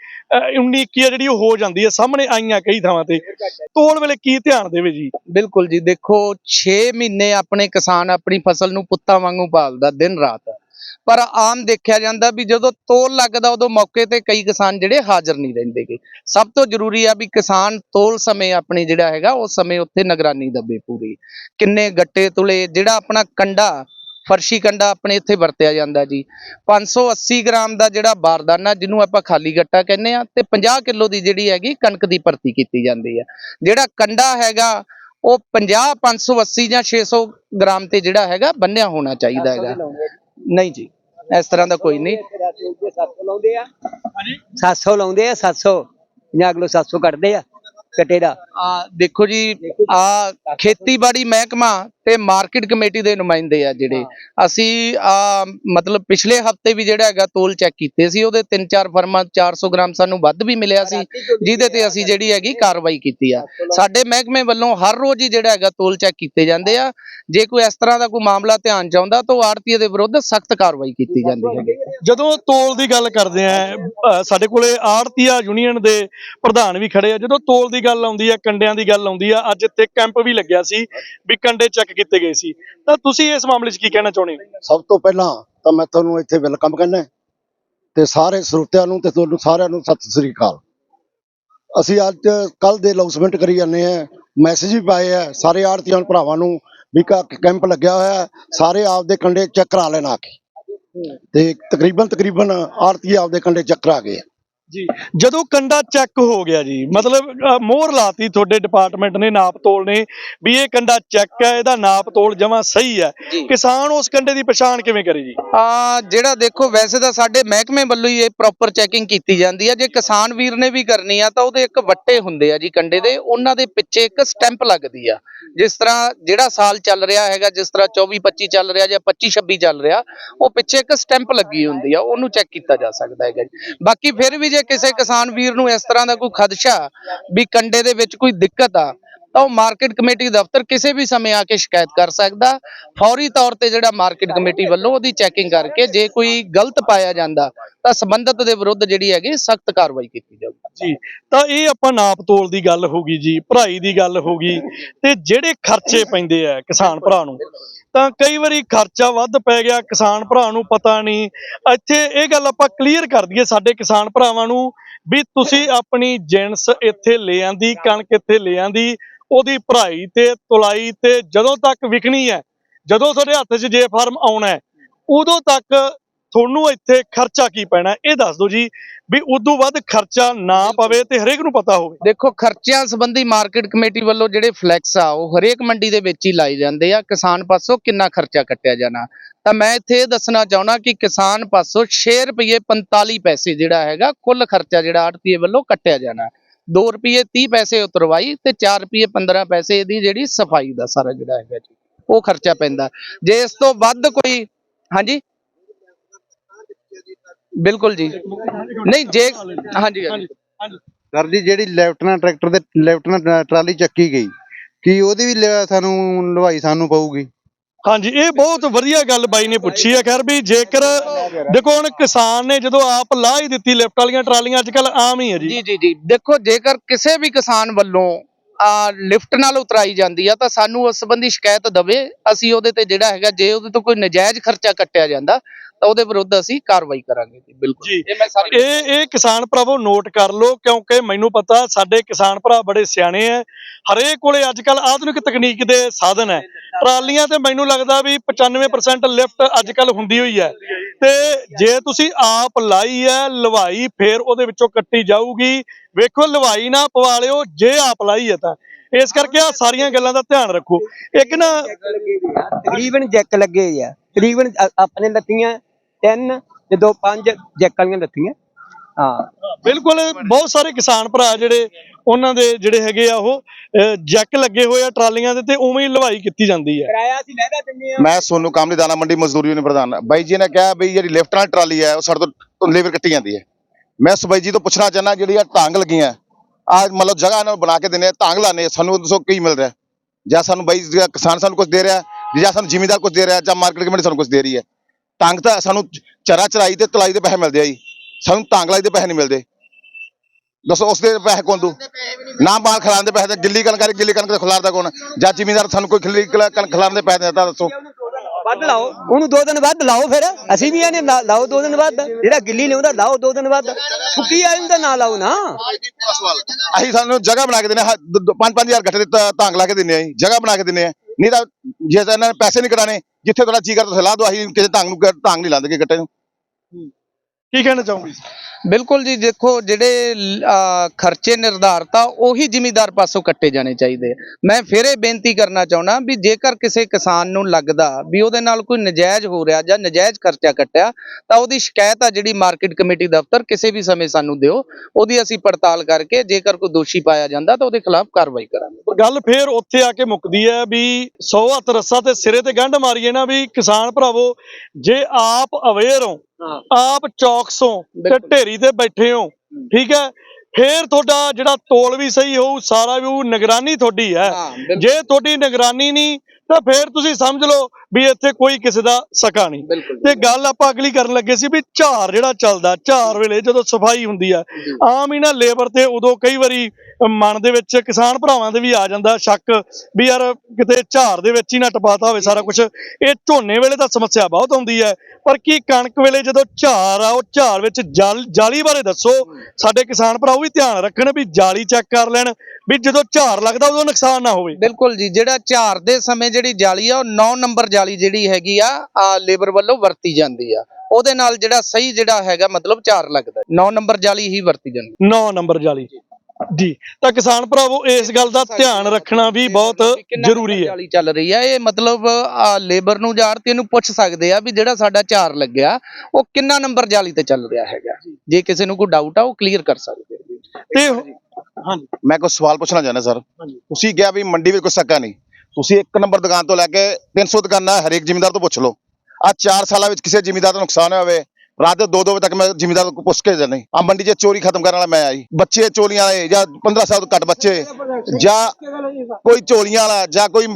19 21 ਜਿਹੜੀ ਉਹ ਹੋ ਜਾਂਦੀ ਹੈ ਸਾਹਮਣੇ ਆਈਆਂ ਕਈ ਥਾਵਾਂ ਤੇ। ਤੋਲ ਵੇਲੇ ਕੀ ਧਿਆਨ ਦੇਵੇ ਜੀ? ਬਿਲਕੁਲ ਜੀ, ਦੇਖੋ 6 ਮਹੀਨੇ ਆਪਣੇ ਕਿਸਾਨ ਆਪਣੀ ਫਸਲ ਨੂੰ ਪੁੱਤਾਂ ਵਾਂਗੂ ਪਾਲਦਾ ਦਿਨ ਰਾਤ। ਪਰ ਆਮ ਦੇਖਿਆ ਜਾਂਦਾ ਵੀ ਜਦੋਂ ਤੋਲ ਲੱਗਦਾ, ਉਦੋਂ ਮੌਕੇ ਤੇ ਕਈ ਕਿਸਾਨ ਜਿਹੜੇ ਹਾਜ਼ਰ ਨਹੀਂ ਰਹਿੰਦੇਗੇ। ਸਭ ਤੋਂ ਜ਼ਰੂਰੀ ਆ ਵੀ ਕਿਸਾਨ ਤੋਲ ਸਮੇਂ ਆਪਣੀ ਜਿਹੜਾ ਹੈਗਾ ਉਸ ਸਮੇਂ ਉੱਥੇ ਨਿਗਰਾਨੀ ਦਵੇ ਪੂਰੀ। ਕਿੰਨੇ ਗੱਟੇ ਤੁਲੇ, ਜਿਹੜਾ ਆਪਣਾ ਕੰਡਾ ਫਰਸ਼ੀ ਕੰਡਾ ਆਪਣੇ ਇੱਥੇ ਵਰਤਿਆ ਜਾਂਦਾ ਜੀ। 580 ਗ੍ਰਾਮ ਦਾ ਜਿਹੜਾ ਬਾਰਦਾਨਾ ਜਿਹਨੂੰ ਆਪਾਂ ਖਾਲੀ ਗੱਟਾ ਕਹਿੰਦੇ ਆ ਤੇ 50 ਕਿਲੋ ਦੀ ਜਿਹੜੀ ਹੈਗੀ ਕਣਕ ਦੀ ਭਰਤੀ ਕੀਤੀ ਜਾਂਦੀ ਆ ਜਿਹੜਾ ਕੰਡਾ ਹੈਗਾ ਉਹ 50 580 ਜਾਂ 600 ਗ੍ਰਾਮ ਤੇ ਜਿਹੜਾ ਹੈਗਾ ਬੰਨਿਆ ਹੋਣਾ ਚਾਹੀਦਾ ਹੈਗਾ। ਨਹੀਂ ਜੀ ਇਸ ਤਰ੍ਹਾਂ ਦਾ ਕੋਈ ਨਹੀਂ। 700 ਲਾਉਂਦੇ ਆ। 700 ਲਾਉਂਦੇ ਆ 700 ਜਾਂ ਅਗਲੋ 700 ਕੱਢਦੇ ਆ। ਕੱਟੇ ਦਾ ਆ ਦੇਖੋ ਜੀ ਆ ਖੇਤੀਬਾੜੀ ਮਹਿਕਮਾ ਤੇ ਮਾਰਕੀਟ ਕਮੇਟੀ ਦੇ ਨੁਮਾਇੰਦੇ ਆ ਜਿਹੜੇ। ਅਸੀਂ ਆ ਮਤਲਬ ਪਿਛਲੇ ਹਫ਼ਤੇ ਵੀ ਜਿਹੜਾ ਹੈਗਾ ਤੋਲ ਚੈੱਕ ਕੀਤੇ ਸੀ ਉਹਦੇ 3-4 ਫਰਮਾਂ 400 ਗ੍ਰਾਮ ਸਾਨੂੰ ਵੱਧ ਵੀ ਮਿਲਿਆ ਸੀ ਜਿਹਦੇ ਤੇ ਅਸੀਂ ਜਿਹੜੀ ਹੈਗੀ ਕਾਰਵਾਈ ਕੀਤੀ ਆ। ਸਾਡੇ ਮਹਿਕਮੇ ਵੱਲੋਂ ਹਰ ਰੋਜ਼ ਹੀ ਜਿਹੜਾ ਹੈਗਾ ਤੋਲ ਚੈੱਕ ਕੀਤੇ ਜਾਂਦੇ ਆ। ਜੇ ਕੋਈ ਇਸ ਤਰ੍ਹਾਂ ਦਾ ਕੋਈ ਮਾਮਲਾ ਧਿਆਨ ਚ ਆਉਂਦਾ ਤਾਂ ਆੜਤੀਏ ਦੇ ਵਿਰੁੱਧ ਸਖਤ ਕਾਰਵਾਈ ਕੀਤੀ ਜਾਂਦੀ ਹੈ। ਜਦੋਂ ਤੋਲ ਦੀ ਗੱਲ ਕਰਦੇ ਆ ਸਾਡੇ ਕੋਲੇ ਆੜਤੀਆ ਯੂਨੀਅਨ ਦੇ ਪ੍ਰਧਾਨ ਵੀ ਖੜੇ ਆ ਜਦੋਂ ਤੋਲ ਦੀ ਗੱਲ ਆਉਂਦੀ ਆ, ਕੰਡਿਆਂ ਦੀ ਗੱਲ ਆਉਂਦੀ ਆ, ਅੱਜ ਇੱਥੇ ਕੈਂਪ ਵੀ ਲੱਗਿਆ ਸੀ ਵੀ ਕੰਡੇ ਚੈੱਕ ਕੀਤੇ ਗਏ ਸੀ। ਤਾਂ ਤੁਸੀਂ ਇਸ ਮਾਮਲੇ 'ਚ ਕੀ ਕਹਿਣਾ ਚਾਹੁੰਦੇ ਹੋ? ਸਭ ਤੋਂ ਪਹਿਲਾਂ ਤਾਂ ਮੈਂ ਤੁਹਾਨੂੰ ਇੱਥੇ ਵੈਲਕਮ ਕਹਿੰਦਾ ਤੇ ਸਾਰੇ ਸਰੋਤਿਆਂ ਨੂੰ ਤੇ ਤੁਹਾਨੂੰ ਸਾਰਿਆਂ ਨੂੰ ਸਤਿ ਸ੍ਰੀ ਅਕਾਲ। ਅਸੀਂ ਅੱਜ ਕੱਲ ਦੇ ਅਨਾਉਂਸਮੈਂਟ ਕਰੀ ਜਾਂਦੇ ਆ ਮੈਸੇਜ ਵੀ ਪਾਏ ਆ, ਸਾਰੇ ਆੜਤੀਆਂ ਭਰਾਵਾਂ ਨੂੰ ਵੀ ਕਾ ਕੈਂਪ ਲੱਗਿਆ ਹੋਇਆ, ਸਾਰੇ ਆਪਦੇ ਕੰਡੇ ਚੈੱਕ ਕਰਾ ਲੈਣ ਆ ਕੇ। ਤੇ ਤਕਰੀਬਨ ਤਕਰੀਬਨ ਆੜਤੀ ਆਪਦੇ ਕੰਡੇ ਚੈੱਕ ਕਰਾ ਗਏ ਜੀ। ਜਦੋਂ ਕੰਡਾ ਚੈੱਕ ਹੋ ਗਿਆ ਜੀ ਮਤਲਬ ਅ, ਮੋਹਰ ਲਾਤੀ ਤੁਹਾਡੇ ਡਿਪਾਰਟਮੈਂਟ ਨੇ ਨਾਪ ਤੋਲ ਨੇ ਵੀ ਇਹ ਕੰਡਾ ਚੈੱਕ ਹੈ ਇਹਦਾ ਨਾਪ ਤੋਲ ਜਮਾ ਸਹੀ ਹੈ। ਜੀ। ਕਿਸਾਨ ਉਸ ਕੰਡੇ ਦੀ ਪਛਾਣ ਕਿਵੇਂ ਕਰੇ ਜੀ? ਆ ਜਿਹੜਾ ਦੇਖੋ ਵੈਸੇ ਤਾਂ ਸਾਡੇ ਮਹਿਕਮੇ ਵੱਲੋਂ ਹੀ ਇਹ ਪ੍ਰੋਪਰ ਚੈਕਿੰਗ ਕੀਤੀ ਜਾਂਦੀ ਹੈ। ਜੇ ਕਿਸਾਨ ਵੀਰ ਨੇ ਵੀ ਕਰਨੀ ਆ ਤਾਂ ਉਹਦੇ ਇੱਕ ਵੱਟੇ ਹੁੰਦੇ ਆ ਜੀ ਕੰਡੇ ਦੇ। ਉਹਨਾਂ ਦੇ ਪਿੱਛੇ ਇੱਕ ਸਟੈਂਪ ਲੱਗਦੀ ਆ। ਜਿਸ ਤਰ੍ਹਾਂ ਜਿਹੜਾ ਸਾਲ ਚੱਲ ਰਿਹਾ ਹੈਗਾ, ਜਿਸ ਤਰ੍ਹਾਂ 24 25 ਚੱਲ ਰਿਹਾ ਜਾਂ 25 26 ਚੱਲ ਰਿਹਾ, ਉਹ ਪਿੱਛੇ ਇੱਕ ਸਟੈਂਪ ਲੱਗੀ ਹੁੰਦੀ ਆ, ਉਹਨੂੰ ਚੈੱਕ ਕੀਤਾ ਜਾ ਸਕਦਾ ਹੈਗਾ ਜੀ। ਬਾਕੀ ਫਿਰ ਵੀ ਜੇ ਕਿਸੇ ਕਿਸਾਨ ਵੀਰ ਨੂੰ ਇਸ ਤਰ੍ਹਾਂ ਦਾ ਕੋਈ ਖਦਸ਼ਾ ਵੀ ਕੰਡੇ ਦੇ ਵਿੱਚ ਕੋਈ ਦਿੱਕਤ ਆ ਤਾਂ ਉਹ ਮਾਰਕੀਟ ਕਮੇਟੀ ਦਫ਼ਤਰ ਕਿਸੇ ਵੀ ਸਮੇਂ ਆ ਕੇ ਸ਼ਿਕਾਇਤ ਕਰ ਸਕਦਾ। ਫੌਰੀ ਤੌਰ ਤੇ ਜਿਹੜਾ ਮਾਰਕੀਟ ਕਮੇਟੀ ਵੱਲੋਂ ਉਹਦੀ ਚੈਕਿੰਗ ਕਰਕੇ ਜੇ ਕੋਈ ਗਲਤ ਪਾਇਆ ਜਾਂਦਾ, ਤਾਂ ਸੰਬੰਧਤ ਦੇ ਵਿਰੁੱਧ ਜਿਹੜੀ ਹੈਗੀ ਸਖਤ ਕਾਰਵਾਈ ਕੀਤੀ ਜਾਊਗੀ। ਜੀ, ਤਾਂ ਇਹ ਆਪਾਂ ਨਾਪ ਤੋਲ ਦੀ ਗੱਲ ਹੋ ਗਈ ਜੀ, ਭਰਾਈ ਦੀ ਗੱਲ ਹੋ ਗਈ, ਤੇ ਜਿਹੜੇ ਖਰਚੇ ਪੈਂਦੇ ਆ ਕਿਸਾਨ ਭਰਾ ਨੂੰ, ਤਾਂ ਕਈ ਵਾਰੀ ਖਰਚਾ ਵੱਧ ਪੈ ਗਿਆ, ਕਿਸਾਨ ਭਰਾ ਨੂੰ ਪਤਾ ਨਹੀਂ। ਇੱਥੇ ਇਹ ਗੱਲ ਆਪਾਂ ਕਲੀਅਰ ਕਰ ਦਈਏ ਸਾਡੇ ਕਿਸਾਨ ਭਰਾਵਾਂ ਨੂੰ, ਵੀ ਤੁਸੀਂ ਆਪਣੀ ਜਿਣਸ ਇੱਥੇ ਲੈ ਆਂਦੀ, ਕਣਕ ਇੱਥੇ ਲੈ ਆਂਦੀ ਉਹਦੀ ਭਰਾਈ ਤੇ ਤੁਲਾਈ ਤੇ ਜਦੋਂ ਤੱਕ ਵਿਕਣੀ ਹੈ ਜਦੋਂ ਤੁਹਾਡੇ ਹੱਥ 'ਚ ਜੇ ਫਾਰਮ ਆਉਣਾ ਹੈ ਉਦੋਂ ਤੱਕ ਤੁਹਾਨੂੰ ਇੱਥੇ ਖਰਚਾ ਕੀ ਪੈਣਾ? ਇਹ ਦੱਸ ਦਿਓ ਜੀ ਵੀ ਉਦੋਂ ਵੱਧ ਖਰਚਾ ਨਾ ਪਵੇ ਤੇ ਹਰੇਕ ਨੂੰ ਪਤਾ ਹੋਵੇ। ਦੇਖੋ ਖਰਚਿਆਂ ਸੰਬੰਧੀ ਮਾਰਕੀਟ ਕਮੇਟੀ ਵੱਲੋਂ ਜਿਹੜੇ ਫਲੈਕਸ ਆ ਉਹ ਹਰੇਕ ਮੰਡੀ ਦੇ ਵਿੱਚ ਹੀ ਲਾਏ ਜਾਂਦੇ ਆ। ਕਿਸਾਨ ਪਾਸੋਂ ਕਿੰਨਾ ਖਰਚਾ ਕੱਟਿਆ ਜਾਣਾ? ਤਾਂ ਮੈਂ ਇੱਥੇ ਇਹ ਦੱਸਣਾ ਚਾਹੁੰਦਾ ਕਿ ਕਿਸਾਨ ਪਾਸੋਂ 6 ਰੁਪਏ 45 ਪੈਸੇ ਜਿਹੜਾ ਹੈਗਾ ਕੁੱਲ ਖਰਚਾ ਜਿਹੜਾ ਆੜਤੀਏ ਵੱਲੋਂ ਕੱਟਿਆ ਜਾਣਾ। 2 ਰੁਪਏ 30 ਪੈਸੇ ਉਤਰਵਾਈ ਤੇ 4 ਰੁਪਏ 15 ਪੈਸੇ ਇਹਦੀ ਜਿਹੜੀ ਸਫ਼ਾਈ ਦਾ ਸਾਰਾ ਜਿਹੜਾ ਹੈਗਾ ਜੀ, ਉਹ ਖਰਚਾ ਪੈਂਦਾ। ਜੇ ਇਸ ਤੋਂ ਵੱਧ ਕੋਈ, ਹਾਂਜੀ? ਬਿਲਕੁਲ ਜੀ। ਨਹੀਂ, ਜੇ, ਹਾਂਜੀ ਸਰ ਜੀ, ਜਿਹੜੀ ਲੈਫਟਨਾ ਟਰੈਕਟਰ ਦੇ ਲੈਫਟਨਾ ਟਰਾਲੀ ਚੱਕੀ ਗਈ, ਕੀ ਉਹਦੀ ਵੀ ਸਾਨੂੰ ਲਵਾਈ ਸਾਨੂੰ ਪਊਗੀ? ਹਾਂਜੀ, ਇਹ ਬਹੁਤ ਵਧੀਆ ਗੱਲ ਬਾਈ ਨੇ ਪੁੱਛੀ ਹੈ, ਖੈਰ ਵੀ ਜੇਕਰ ਦੇਖੋ ਹੁਣ ਕਿਸਾਨ ਨੇ ਜਦੋਂ ਆਪ ਲਾ ਹੀ ਦਿੱਤੀ ਲਿਫਟ ਵਾਲੀਆਂ ਟਰਾਲੀਆਂ ਅੱਜ ਕੱਲ ਆਮ ਹੀ ਹੈ ਜੀ। ਜੀ ਜੀ ਜੀ। ਦੇਖੋ, ਜੇਕਰ ਕਿਸੇ ਵੀ ਕਿਸਾਨ ਵੱਲੋਂ, ਆ, ਲਿਫਟ ਨਾਲ ਉਤਰਾਈ ਜਾਂਦੀ ਆ, ਤਾਂ ਸਾਨੂੰ ਉਸ ਸੰਬੰਧੀ ਸ਼ਿਕਾਇਤ ਦਵੇ। ਅਸੀਂ ਉਹਦੇ ਤੇ ਜਿਹੜਾ ਹੈਗਾ, ਜੇ ਉਹਦੇ ਤੋਂ ਕੋਈ ਨਜਾਇਜ਼ ਖਰਚਾ ਕੱਟਿਆ ਜਾਂਦਾ ਤਾਂ ਉਹਦੇ ਵਿਰੁੱਧ ਅਸੀਂ ਕਾਰਵਾਈ ਕਰਾਂਗੇ ਜੀ ਬਿਲਕੁਲ। ਜੀ। ਇਹ ਮੈਂ ਸਾਰੀ ਇਹ ਇਹ ਕਿਸਾਨ ਭਰਾਵੋ ਨੋਟ ਕਰ ਲਓ ਕਿਉਂਕਿ ਮੈਨੂੰ ਪਤਾ ਸਾਡੇ ਕਿਸਾਨ ਭਰਾ ਬੜੇ ਸਿਆਣੇ ਐ। ਹਰੇਕ ਕੋਲੇ ਅੱਜ ਕੱਲ ਆਧੁਨਿਕ ਤਕਨੀਕ ਦੇ ਸਾਧਨ ਐ। ਟਰਾਲੀਆਂ ਤੇ ਮੈਨੂੰ ਲੱਗਦਾ ਵੀ 95% ਲਿਫਟ ਅੱਜ ਕੱਲ ਹੁੰਦੀ ਹੋਈ ਐ। ਤੇ ਜੇ ਤੁਸੀਂ ਆਪ ਲਾਈ ਐ ਲਵਾਈ ਫੇਰ ਉਹਦੇ ਵਿੱਚੋਂ ਕੱਟੀ ਜਾਊਗੀ। ਵੇਖੋ ਲਵਾਈ ਨਾ ਪਵਾ ਲਿਓ ਜੇ ਆਪ ਲਾਈ ਐ ਤਾਂ। ਇਸ ਕਰਕੇ ਆ ਸਾਰੀਆਂ ਗੱਲਾਂ ਦਾ ਧਿਆਨ ਰੱਖੋ। ਇੱਕ ਨਾ ਤਕਰੀਬਨ ਜੈਕ ਲੱਗੇ ਆ। ਤਕਰੀਬਨ ਆਪਣੇ ਲੱਤੀਆਂ ਤਿੰਨ ਤੇ ਦੋ ਪੰਜ ਜੈਕ ਵਾਲੀਆਂ ਲੱਤੀਆਂ ਹਾਂ। ਬਿਲਕੁਲ ਬਹੁਤ ਸਾਰੇ ਕਿਸਾਨ ਭਰਾ ਜਿਹੜੇ ਉਹਨਾਂ ਦੇ ਜਿਹੜੇ ਹੈਗੇ ਆ ਉਹ ਅਹ, ਜੈਕ ਲੱਗੇ ਹੋਏ ਆ ਟਰਾਲੀਆਂ ਦੇ ਤੇ ਉਵੇਂ ਹੀ ਲਵਾਈ ਕੀਤੀ ਜਾਂਦੀ ਹੈ ਕਿਰਾਇਆ ਅਸੀਂ ਲੈਦਾ ਦਿੰਦੇ ਆ ਮੈਂ ਸੋਨੂ ਕਾਮਲੀ ਦਾਣਾ ਮੰਡੀ ਮਜ਼ਦੂਰੀ ਯੂਨੀਅਨ ਪ੍ਰਧਾਨ ਬਾਈ ਜੀ ਨੇ ਕਿਹਾ ਵੀ ਜਿਹੜੀ ਲਿਫਟ ਨਾਲ ਟਰਾਲੀ ਹੈ ਉਹ ਸਾਡੇ ਤੋਂ ਲੇਬਰ ਕੱਟੀ ਜਾਂਦੀ ਹੈ ਮੈਂ ਸੁਬਾਈ ਜੀ ਤੋਂ ਪੁੱਛਣਾ ਚਾਹੁੰਦਾ ਜਿਹੜੀ ਆ ਟਾਂਗ ਲੱਗੀਆਂ ਆ ਮਤਲਬ ਜਗ੍ਹਾ ਇਹਨਾਂ ਨੂੰ ਬਣਾ ਕੇ ਦਿੰਦੇ ਆ ਟਾਂਗ ਲਾਣੇ ਸਾਨੂੰ ਦੱਸੋ ਕੀ ਮਿਲ ਰਿਹਾ। ਜਾਂ ਸਾਨੂੰ ਬਾਈ ਕਿਸਾਨ ਸਾਨੂੰ ਕੁਝ ਦੇ ਰਿਹਾ ਜਾਂ ਸਾਨੂੰ ਜ਼ਿਮੀਂਦਾਰ ਕੁਝ ਦੇ ਰਿਹਾ ਜਾਂ ਮਾਰਕੀਟ ਕਮੇਟੀ ਸਾਨੂੰ ਕੁਝ ਦੇ ਰਹੀ ਹੈ ਟਾਂਗ ਤਾਂ ਸਾਨੂੰ ਚਰਾ ਚਰਾਈ ਤੇ ਤਲਾਈ ਦੇ ਪੈਸੇ ਮਿਲਦੇ ਆ ਜੀ। ਸਾਨੂੰ ਟਾਂਗ ਲਾਈ ਦੇ ਪੈਸੇ ਨਹੀਂ ਮਿਲਦੇ। ਦੱਸੋ ਉਸ ਦੇ ਪੈਸੇ ਕੌਣ ਦੂ ਨਾ ਮਾਲ ਖਿਲਾਰਨ ਦੇ ਪੈਸੇ ਤੇ ਗਿੱਲੀ ਕਣਕ ਗਿੱਲੀ ਕਣਕ ਦੇ ਖਿਲਾਰਦਾ ਕੌਣ? ਜਾਂ ਜ਼ਿਮੀਂਦਾਰ ਸਾਨੂੰ ਕੋਈ ਖਿੱਲੀ ਕਣਕ ਖਿਲਾਰਨ ਦੇ ਪੈਸੇ ਦਿੰਦਾ ਦੱਸੋ। ਵੱਧ ਲਾਓ। ਉਹਨੂੰ ਦੋ ਦਿਨ ਵੱਧ ਲਾਓ ਫਿਰ। ਅਸੀਂ ਵੀ ਇਹਨੇ ਲਾਓ ਦੋ ਦਿਨ ਵੱਧ ਜਿਹੜਾ ਗਿੱਲੀ ਲਿਆਉਂਦਾ ਲਾਓ ਦੋ ਦਿਨ ਵੱਧ ਸੁੱਕੀ ਆ ਤਾਂ ਨਾ ਲਾਓ ਨਾ। ਅਸੀਂ ਸਾਨੂੰ ਜਗ੍ਹਾ ਬਣਾ ਕੇ ਦਿੰਦੇ ਹਾਂ 5-5000 ਗੱਠੇ ਦੇ ਧਾਂਗ ਲਾ ਕੇ ਦਿੰਦੇ ਆ ਜਗ੍ਹਾ ਬਣਾ ਕੇ ਦਿੰਦੇ ਆ। ਨਹੀਂ ਤਾਂ ਜੇ ਤਾਂ ਇਹਨਾਂ ਨੇ ਪੈਸੇ ਨਹੀਂ ਕਰਾਣੇ ਜਿੱਥੇ ਤੁਹਾਡਾ ਜੀ ਕਰਦਾ ਸਲਾਹ ਦਵਾਈ ਅਸੀਂ ਕਿਸੇ ਧਾਂਗ ਨੂੰ ਗ- ਨਹੀਂ ਲਾਉਂਦੇ ਗੱਟੇ ਨੂੰ। ਕੀ ਕਹਿਣਾ ਚਾਹੋਗੇ? ਬਿਲਕੁਲ ਜੀ, ਦੇਖੋ ਜਿਹੜੇ ਖਰਚੇ ਨਿਰਧਾਰਤ ਆ, ਉਹੀ ਜ਼ਿਮੀਦਾਰ ਪਾਸੋਂ ਕੱਟੇ ਜਾਣੇ ਚਾਹੀਦੇ ਆ। ਮੈਂ ਫਿਰ ਇਹ ਬੇਨਤੀ ਕਰਨਾ ਚਾਹੁੰਦਾ ਵੀ ਜੇਕਰ ਕਿਸੇ ਕਿਸਾਨ ਨੂੰ ਲੱਗਦਾ ਵੀ ਉਹਦੇ ਨਾਲ ਕੋਈ ਨਜਾਇਜ਼ ਹੋ ਰਿਹਾ ਜਾਂ ਨਜਾਇਜ਼ ਖਰਚਾ ਕੱਟਿਆ, ਤਾਂ ਉਹਦੀ ਸ਼ਿਕਾਇਤ ਆ ਜਿਹੜੀ ਮਾਰਕੀਟ ਕਮੇਟੀ ਦਫ਼ਤਰ ਕਿਸੇ ਵੀ ਸਮੇਂ ਸਾਨੂੰ ਦਿਓ, ਉਹਦੀ ਅਸੀਂ ਪੜਤਾਲ ਕਰਕੇ ਜੇਕਰ ਕੋਈ ਦੋਸ਼ੀ ਪਾਇਆ ਜਾਂਦਾ, ਤਾਂ ਉਹਦੇ ਖਿਲਾਫ ਕਾਰਵਾਈ ਕਰਾਂਗੇ। ਪਰ ਗੱਲ ਫੇਰ ਉੱਥੇ ਆ ਕੇ ਮੁੱਕਦੀ ਹੈ ਵੀ 100 ਹੱਥ ਰੱਸਾ ਤੇ ਸਿਰੇ ਤੇ ਗੰਢ ਮਾਰੀਏ ਨਾ ਵੀ ਕਿਸਾਨ ਭਰਾਵੋ, ਜੇ ਆਪ ਅਵੇਅਰ ਹੋ ਆਪ ਚੌਕਸੋਂ ਤੇ। ਢੇਰੀ ਤੇ ਬੈਠੇ ਹੋ। ਠੀਕ ਹੈ? ਫੇਰ ਤੁਹਾਡਾ ਜਿਹੜਾ ਤੋਲ ਵੀ ਸਹੀ ਹੋਊ ਸਾਰਾ ਵੀ ਉਹ ਨਿਗਰਾਨੀ ਤੁਹਾਡੀ ਹਾਂ। ਜੇ ਤੁਹਾਡੀ ਨਿਗਰਾਨੀ ਨਹੀਂ ਤਾਂ ਫੇਰ ਤੁਸੀਂ ਸਮਝ ਲਓ ਵੀ ਇੱਥੇ ਕੋਈ ਕਿਸੇ ਦਾ ਸਕਾ ਨਹੀਂ। ਤੇ ਗੱਲ ਆਪਾਂ ਅਗਲੀ ਕਰਨ ਲੱਗੇ ਸੀ ਵੀ ਝਾਰ ਜਿਹੜਾ ਚੱਲਦਾ ਝਾਰ ਵੇਲੇ ਜਦੋਂ ਸਫ਼ਾਈ ਹੁੰਦੀ ਆ ਆਮ ਹੀ ਨਾ ਲੇਬਰ ਤੇ ਉਦੋਂ ਕਈ ਵਾਰੀ ਮਨ ਦੇ ਵਿੱਚ ਕਿਸਾਨ ਭਰਾਵਾਂ ਦੇ ਵੀ ਆ ਜਾਂਦਾ ਸ਼ੱਕ ਵੀ ਯਾਰ ਕਿਤੇ ਝਾਰ ਦੇ ਵਿੱਚ ਹੀ ਨਾ ਟਪਾਤਾ ਹੋਵੇ ਸਾਰਾ ਕੁਝ ਇਹ ਝੋਨੇ ਵੇਲੇ ਤਾਂ ਸਮੱਸਿਆ ਬਹੁਤ ਆਉਂਦੀ ਹੈ ਪਰ ਕੀ ਕਣਕ ਵੇਲੇ ਜਦੋਂ ਝਾਰ ਆ ਉਹ ਝਾਰ ਵਿੱਚ ਜਲ ਜਾਲੀ ਬਾਰੇ ਦੱਸੋ। ਸਾਡੇ ਕਿਸਾਨ ਭਰਾ ਉਹ ਵੀ ਧਿਆਨ ਰੱਖਣ ਵੀ ਜਾਲੀ ਚੈੱਕ ਕਰ ਲੈਣ ਵੀ ਜਦੋਂ ਝਾਰ ਲੱਗਦਾ ਉਦੋਂ ਨੁਕਸਾਨ ਨਾ ਹੋਵੇ। ਬਿਲਕੁਲ ਜੀ ਜਿਹੜਾ ਝਾਰ ਦੇ ਸਮੇਂ ਜਿਹੜੀ ਜਾਲੀ ਆ ਉਹ 9 ਨੰਬਰ ਜਾਲੀ ਜਿਹੜੀ ਹੈਗੀ ਆ ਆ ਲੇਬਰ ਵੱਲੋਂ ਵਰਤੀ ਜਾਂਦੀ ਆ। ਉਹਦੇ ਨਾਲ ਜਿਹੜਾ ਸਹੀ ਜਿਹੜਾ ਹੈਗਾ ਮਤਲਬ ਝਾਰ ਲੱਗਦਾ। 9 ਨੰਬਰ ਜਾਲੀ ਹੀ ਵਰਤੀ ਜਾਂਦੀ। 9 ਨੰਬਰ ਜਾਲੀ। ਜੀ। ਤਾਂ ਕਿਸਾਨ ਭਰਾਵੋ ਇਸ ਗੱਲ ਦਾ ਧਿਆਨ ਰੱਖਣਾ ਵੀ ਬਹੁਤ ਜ਼ਰੂਰੀ ਹੈ। ਜਾਲੀ ਚੱਲ ਰਹੀ ਆ। ਇਹ ਮਤਲਬ ਲੇਬਰ ਨੂੰ ਜਾਂ ਆੜ੍ਹਤੀਏ ਨੂੰ ਪੁੱਛ ਸਕਦੇ ਆ ਵੀ ਜਿਹੜਾ ਸਾਡਾ ਝਾਰ ਲੱਗਿਆ ਉਹ ਕਿੰਨਾ ਨੰਬਰ ਜਾਲੀ ਤੇ ਚੱਲ ਰਿਹਾ ਹੈਗਾ। ਜੇ। ਕਿਸੇ ਨੂੰ ਕੋਈ ਡਾਊਟ ਆ ਉਹ ਕਲੀਅਰ ਕਰ ਸਕਦੇ ਆ। ਤੇ ਹਾਂਜੀ। ਮੈਂ ਕੋਈ ਸਵਾਲ ਪੁੱਛਣਾ ਚਾਹੁੰਦਾ ਸਰ ਹਾਂਜੀ। ਤੁਸੀਂ ਕਿਹਾ ਵੀ ਮੰਡੀ ਵਿੱਚ ਕੋਈ ਸਕਾ ਨਹੀਂ। ਤੁਸੀਂ ਇੱਕ ਨੰਬਰ ਦੁਕਾਨ ਤੋਂ ਲੈ ਕੇ 300 ਦੁਕਾਨਾਂ ਹਰੇਕ ਜ਼ਿਮੀਂਦਾਰ ਤੋਂ ਪੁੱਛ ਲਓ। ਆ 4 ਸਾਲਾਂ ਵਿੱਚ ਕਿਸੇ ਜ਼ਿਮੀਂਦਾਰ ਦਾ ਨੁਕਸਾਨ ਹੋਵੇ। ਰਾਤ ਦੇ 2-2 ਵਜੇ ਤੱਕ ਮੈਂ ਜ਼ਿਮੀਂਦਾਰ ਨੂੰ ਪੁੱਛ ਕੇ ਜਾਣੀ ਆ ਮੰਡੀ 'ਚ ਚੋਰੀ ਖਤਮ ਕਰਨ ਵਾਲਾ ਮੈਂ ਆਈ ਬੱਚੇ ਚੋਲੀਆਂ ਵਾਲੇ ਜਾਂ 15 ਸਾਲ ਤੋਂ ਘੱਟ ਬੱਚੇ ਜਾਂ ਕੋਈ ਚੋਲੀਆਂ ਵਾਲਾ ਜਾਂ ਕੋਈ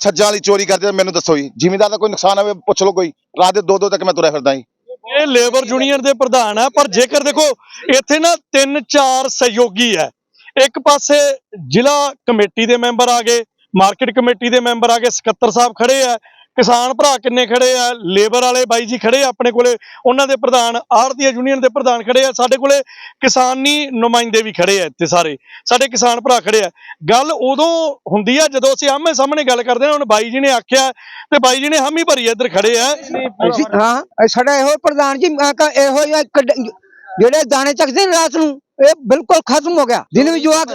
ਛੱਜਾਂ ਵਾਲੀ ਚੋਰੀ ਕਰਦੇ ਮੈਨੂੰ ਦੱਸੋ ਜੀ। ਜ਼ਿਮੀਂਦਾਰ ਦਾ ਕੋਈ ਨੁਕਸਾਨ ਹੋਵੇ, ਪੁੱਛ ਲਓ ਕੋਈ। ਰਾਤ ਦੇ 2-2 ਤੱਕ ਮੈਂ ਤੁਰਿਆ ਫਿਰਦਾ ਜੀ। ਇਹ ਲੇਬਰ ਯੂਨੀਅਨ ਦੇ ਪ੍ਰਧਾਨ ਆ, ਪਰ ਜੇਕਰ ਦੇਖੋ, ਇੱਥੇ ਨਾ ਤਿੰਨ ਚਾਰ ਸਹਿਯੋਗੀ ਹੈ। ਇੱਕ ਪਾਸੇ ਜ਼ਿਲ੍ਹਾ ਕਮੇਟੀ ਦੇ ਮੈਂਬਰ ਆ ਗਏ ਮਾਰਕੀਟ ਕਮੇਟੀ ਦੇ ਮੈਂਬਰ ਆ ਗਏ ਸਕੱਤਰ ਸਾਹਿਬ ਖੜੇ ਆ ਕਿਸਾਨ ਭਰਾ ਕਿੰਨੇ ਖੜੇ ਆ ਲੇਬਰ ਵਾਲੇ ਬਾਈ ਜੀ ਖੜੇ ਆ ਆਪਣੇ ਕੋਲੇ ਉਹਨਾਂ ਦੇ ਪ੍ਰਧਾਨ ਆੜਤੀਆ ਯੂਨੀਅਨ ਦੇ ਪ੍ਰਧਾਨ ਖੜੇ ਆ ਸਾਡੇ ਕੋਲੇ ਕਿਸਾਨੀ ਨੁਮਾਇੰਦੇ ਵੀ ਖੜੇ ਆ ਇੱਥੇ ਸਾਰੇ ਸਾਡੇ ਕਿਸਾਨ ਭਰਾ ਖੜੇ ਆ। ਗੱਲ ਉਦੋਂ ਹੁੰਦੀ ਆ ਜਦੋਂ ਅਸੀਂ ਆਮੇ ਸਾਹਮਣੇ ਗੱਲ ਕਰਦੇ ਹਾਂ ਹੁਣ ਬਾਈ ਜੀ ਨੇ ਆਖਿਆ ਤੇ ਬਾਈ ਜੀ ਨੇ ਹਾਮੀ ਭਰੀ ਆ, ਇੱਧਰ ਖੜੇ ਆ। ਹਾਂ ਸਾਡਾ ਇਹੋ ਪ੍ਰਧਾਨ ਜੀ ਇਹੋ ਜਿਹਾ ਜਿਹੜੇ ਦਾਣੇ ਚੱਕਦੇ ਨੇ ਰਾਤ ਨੂੰ ਇਹ ਬਿਲਕੁਲ ਖਤਮ ਹੋ ਗਿਆ। ਦਿਨ ਵੀ ਜਵਾਕ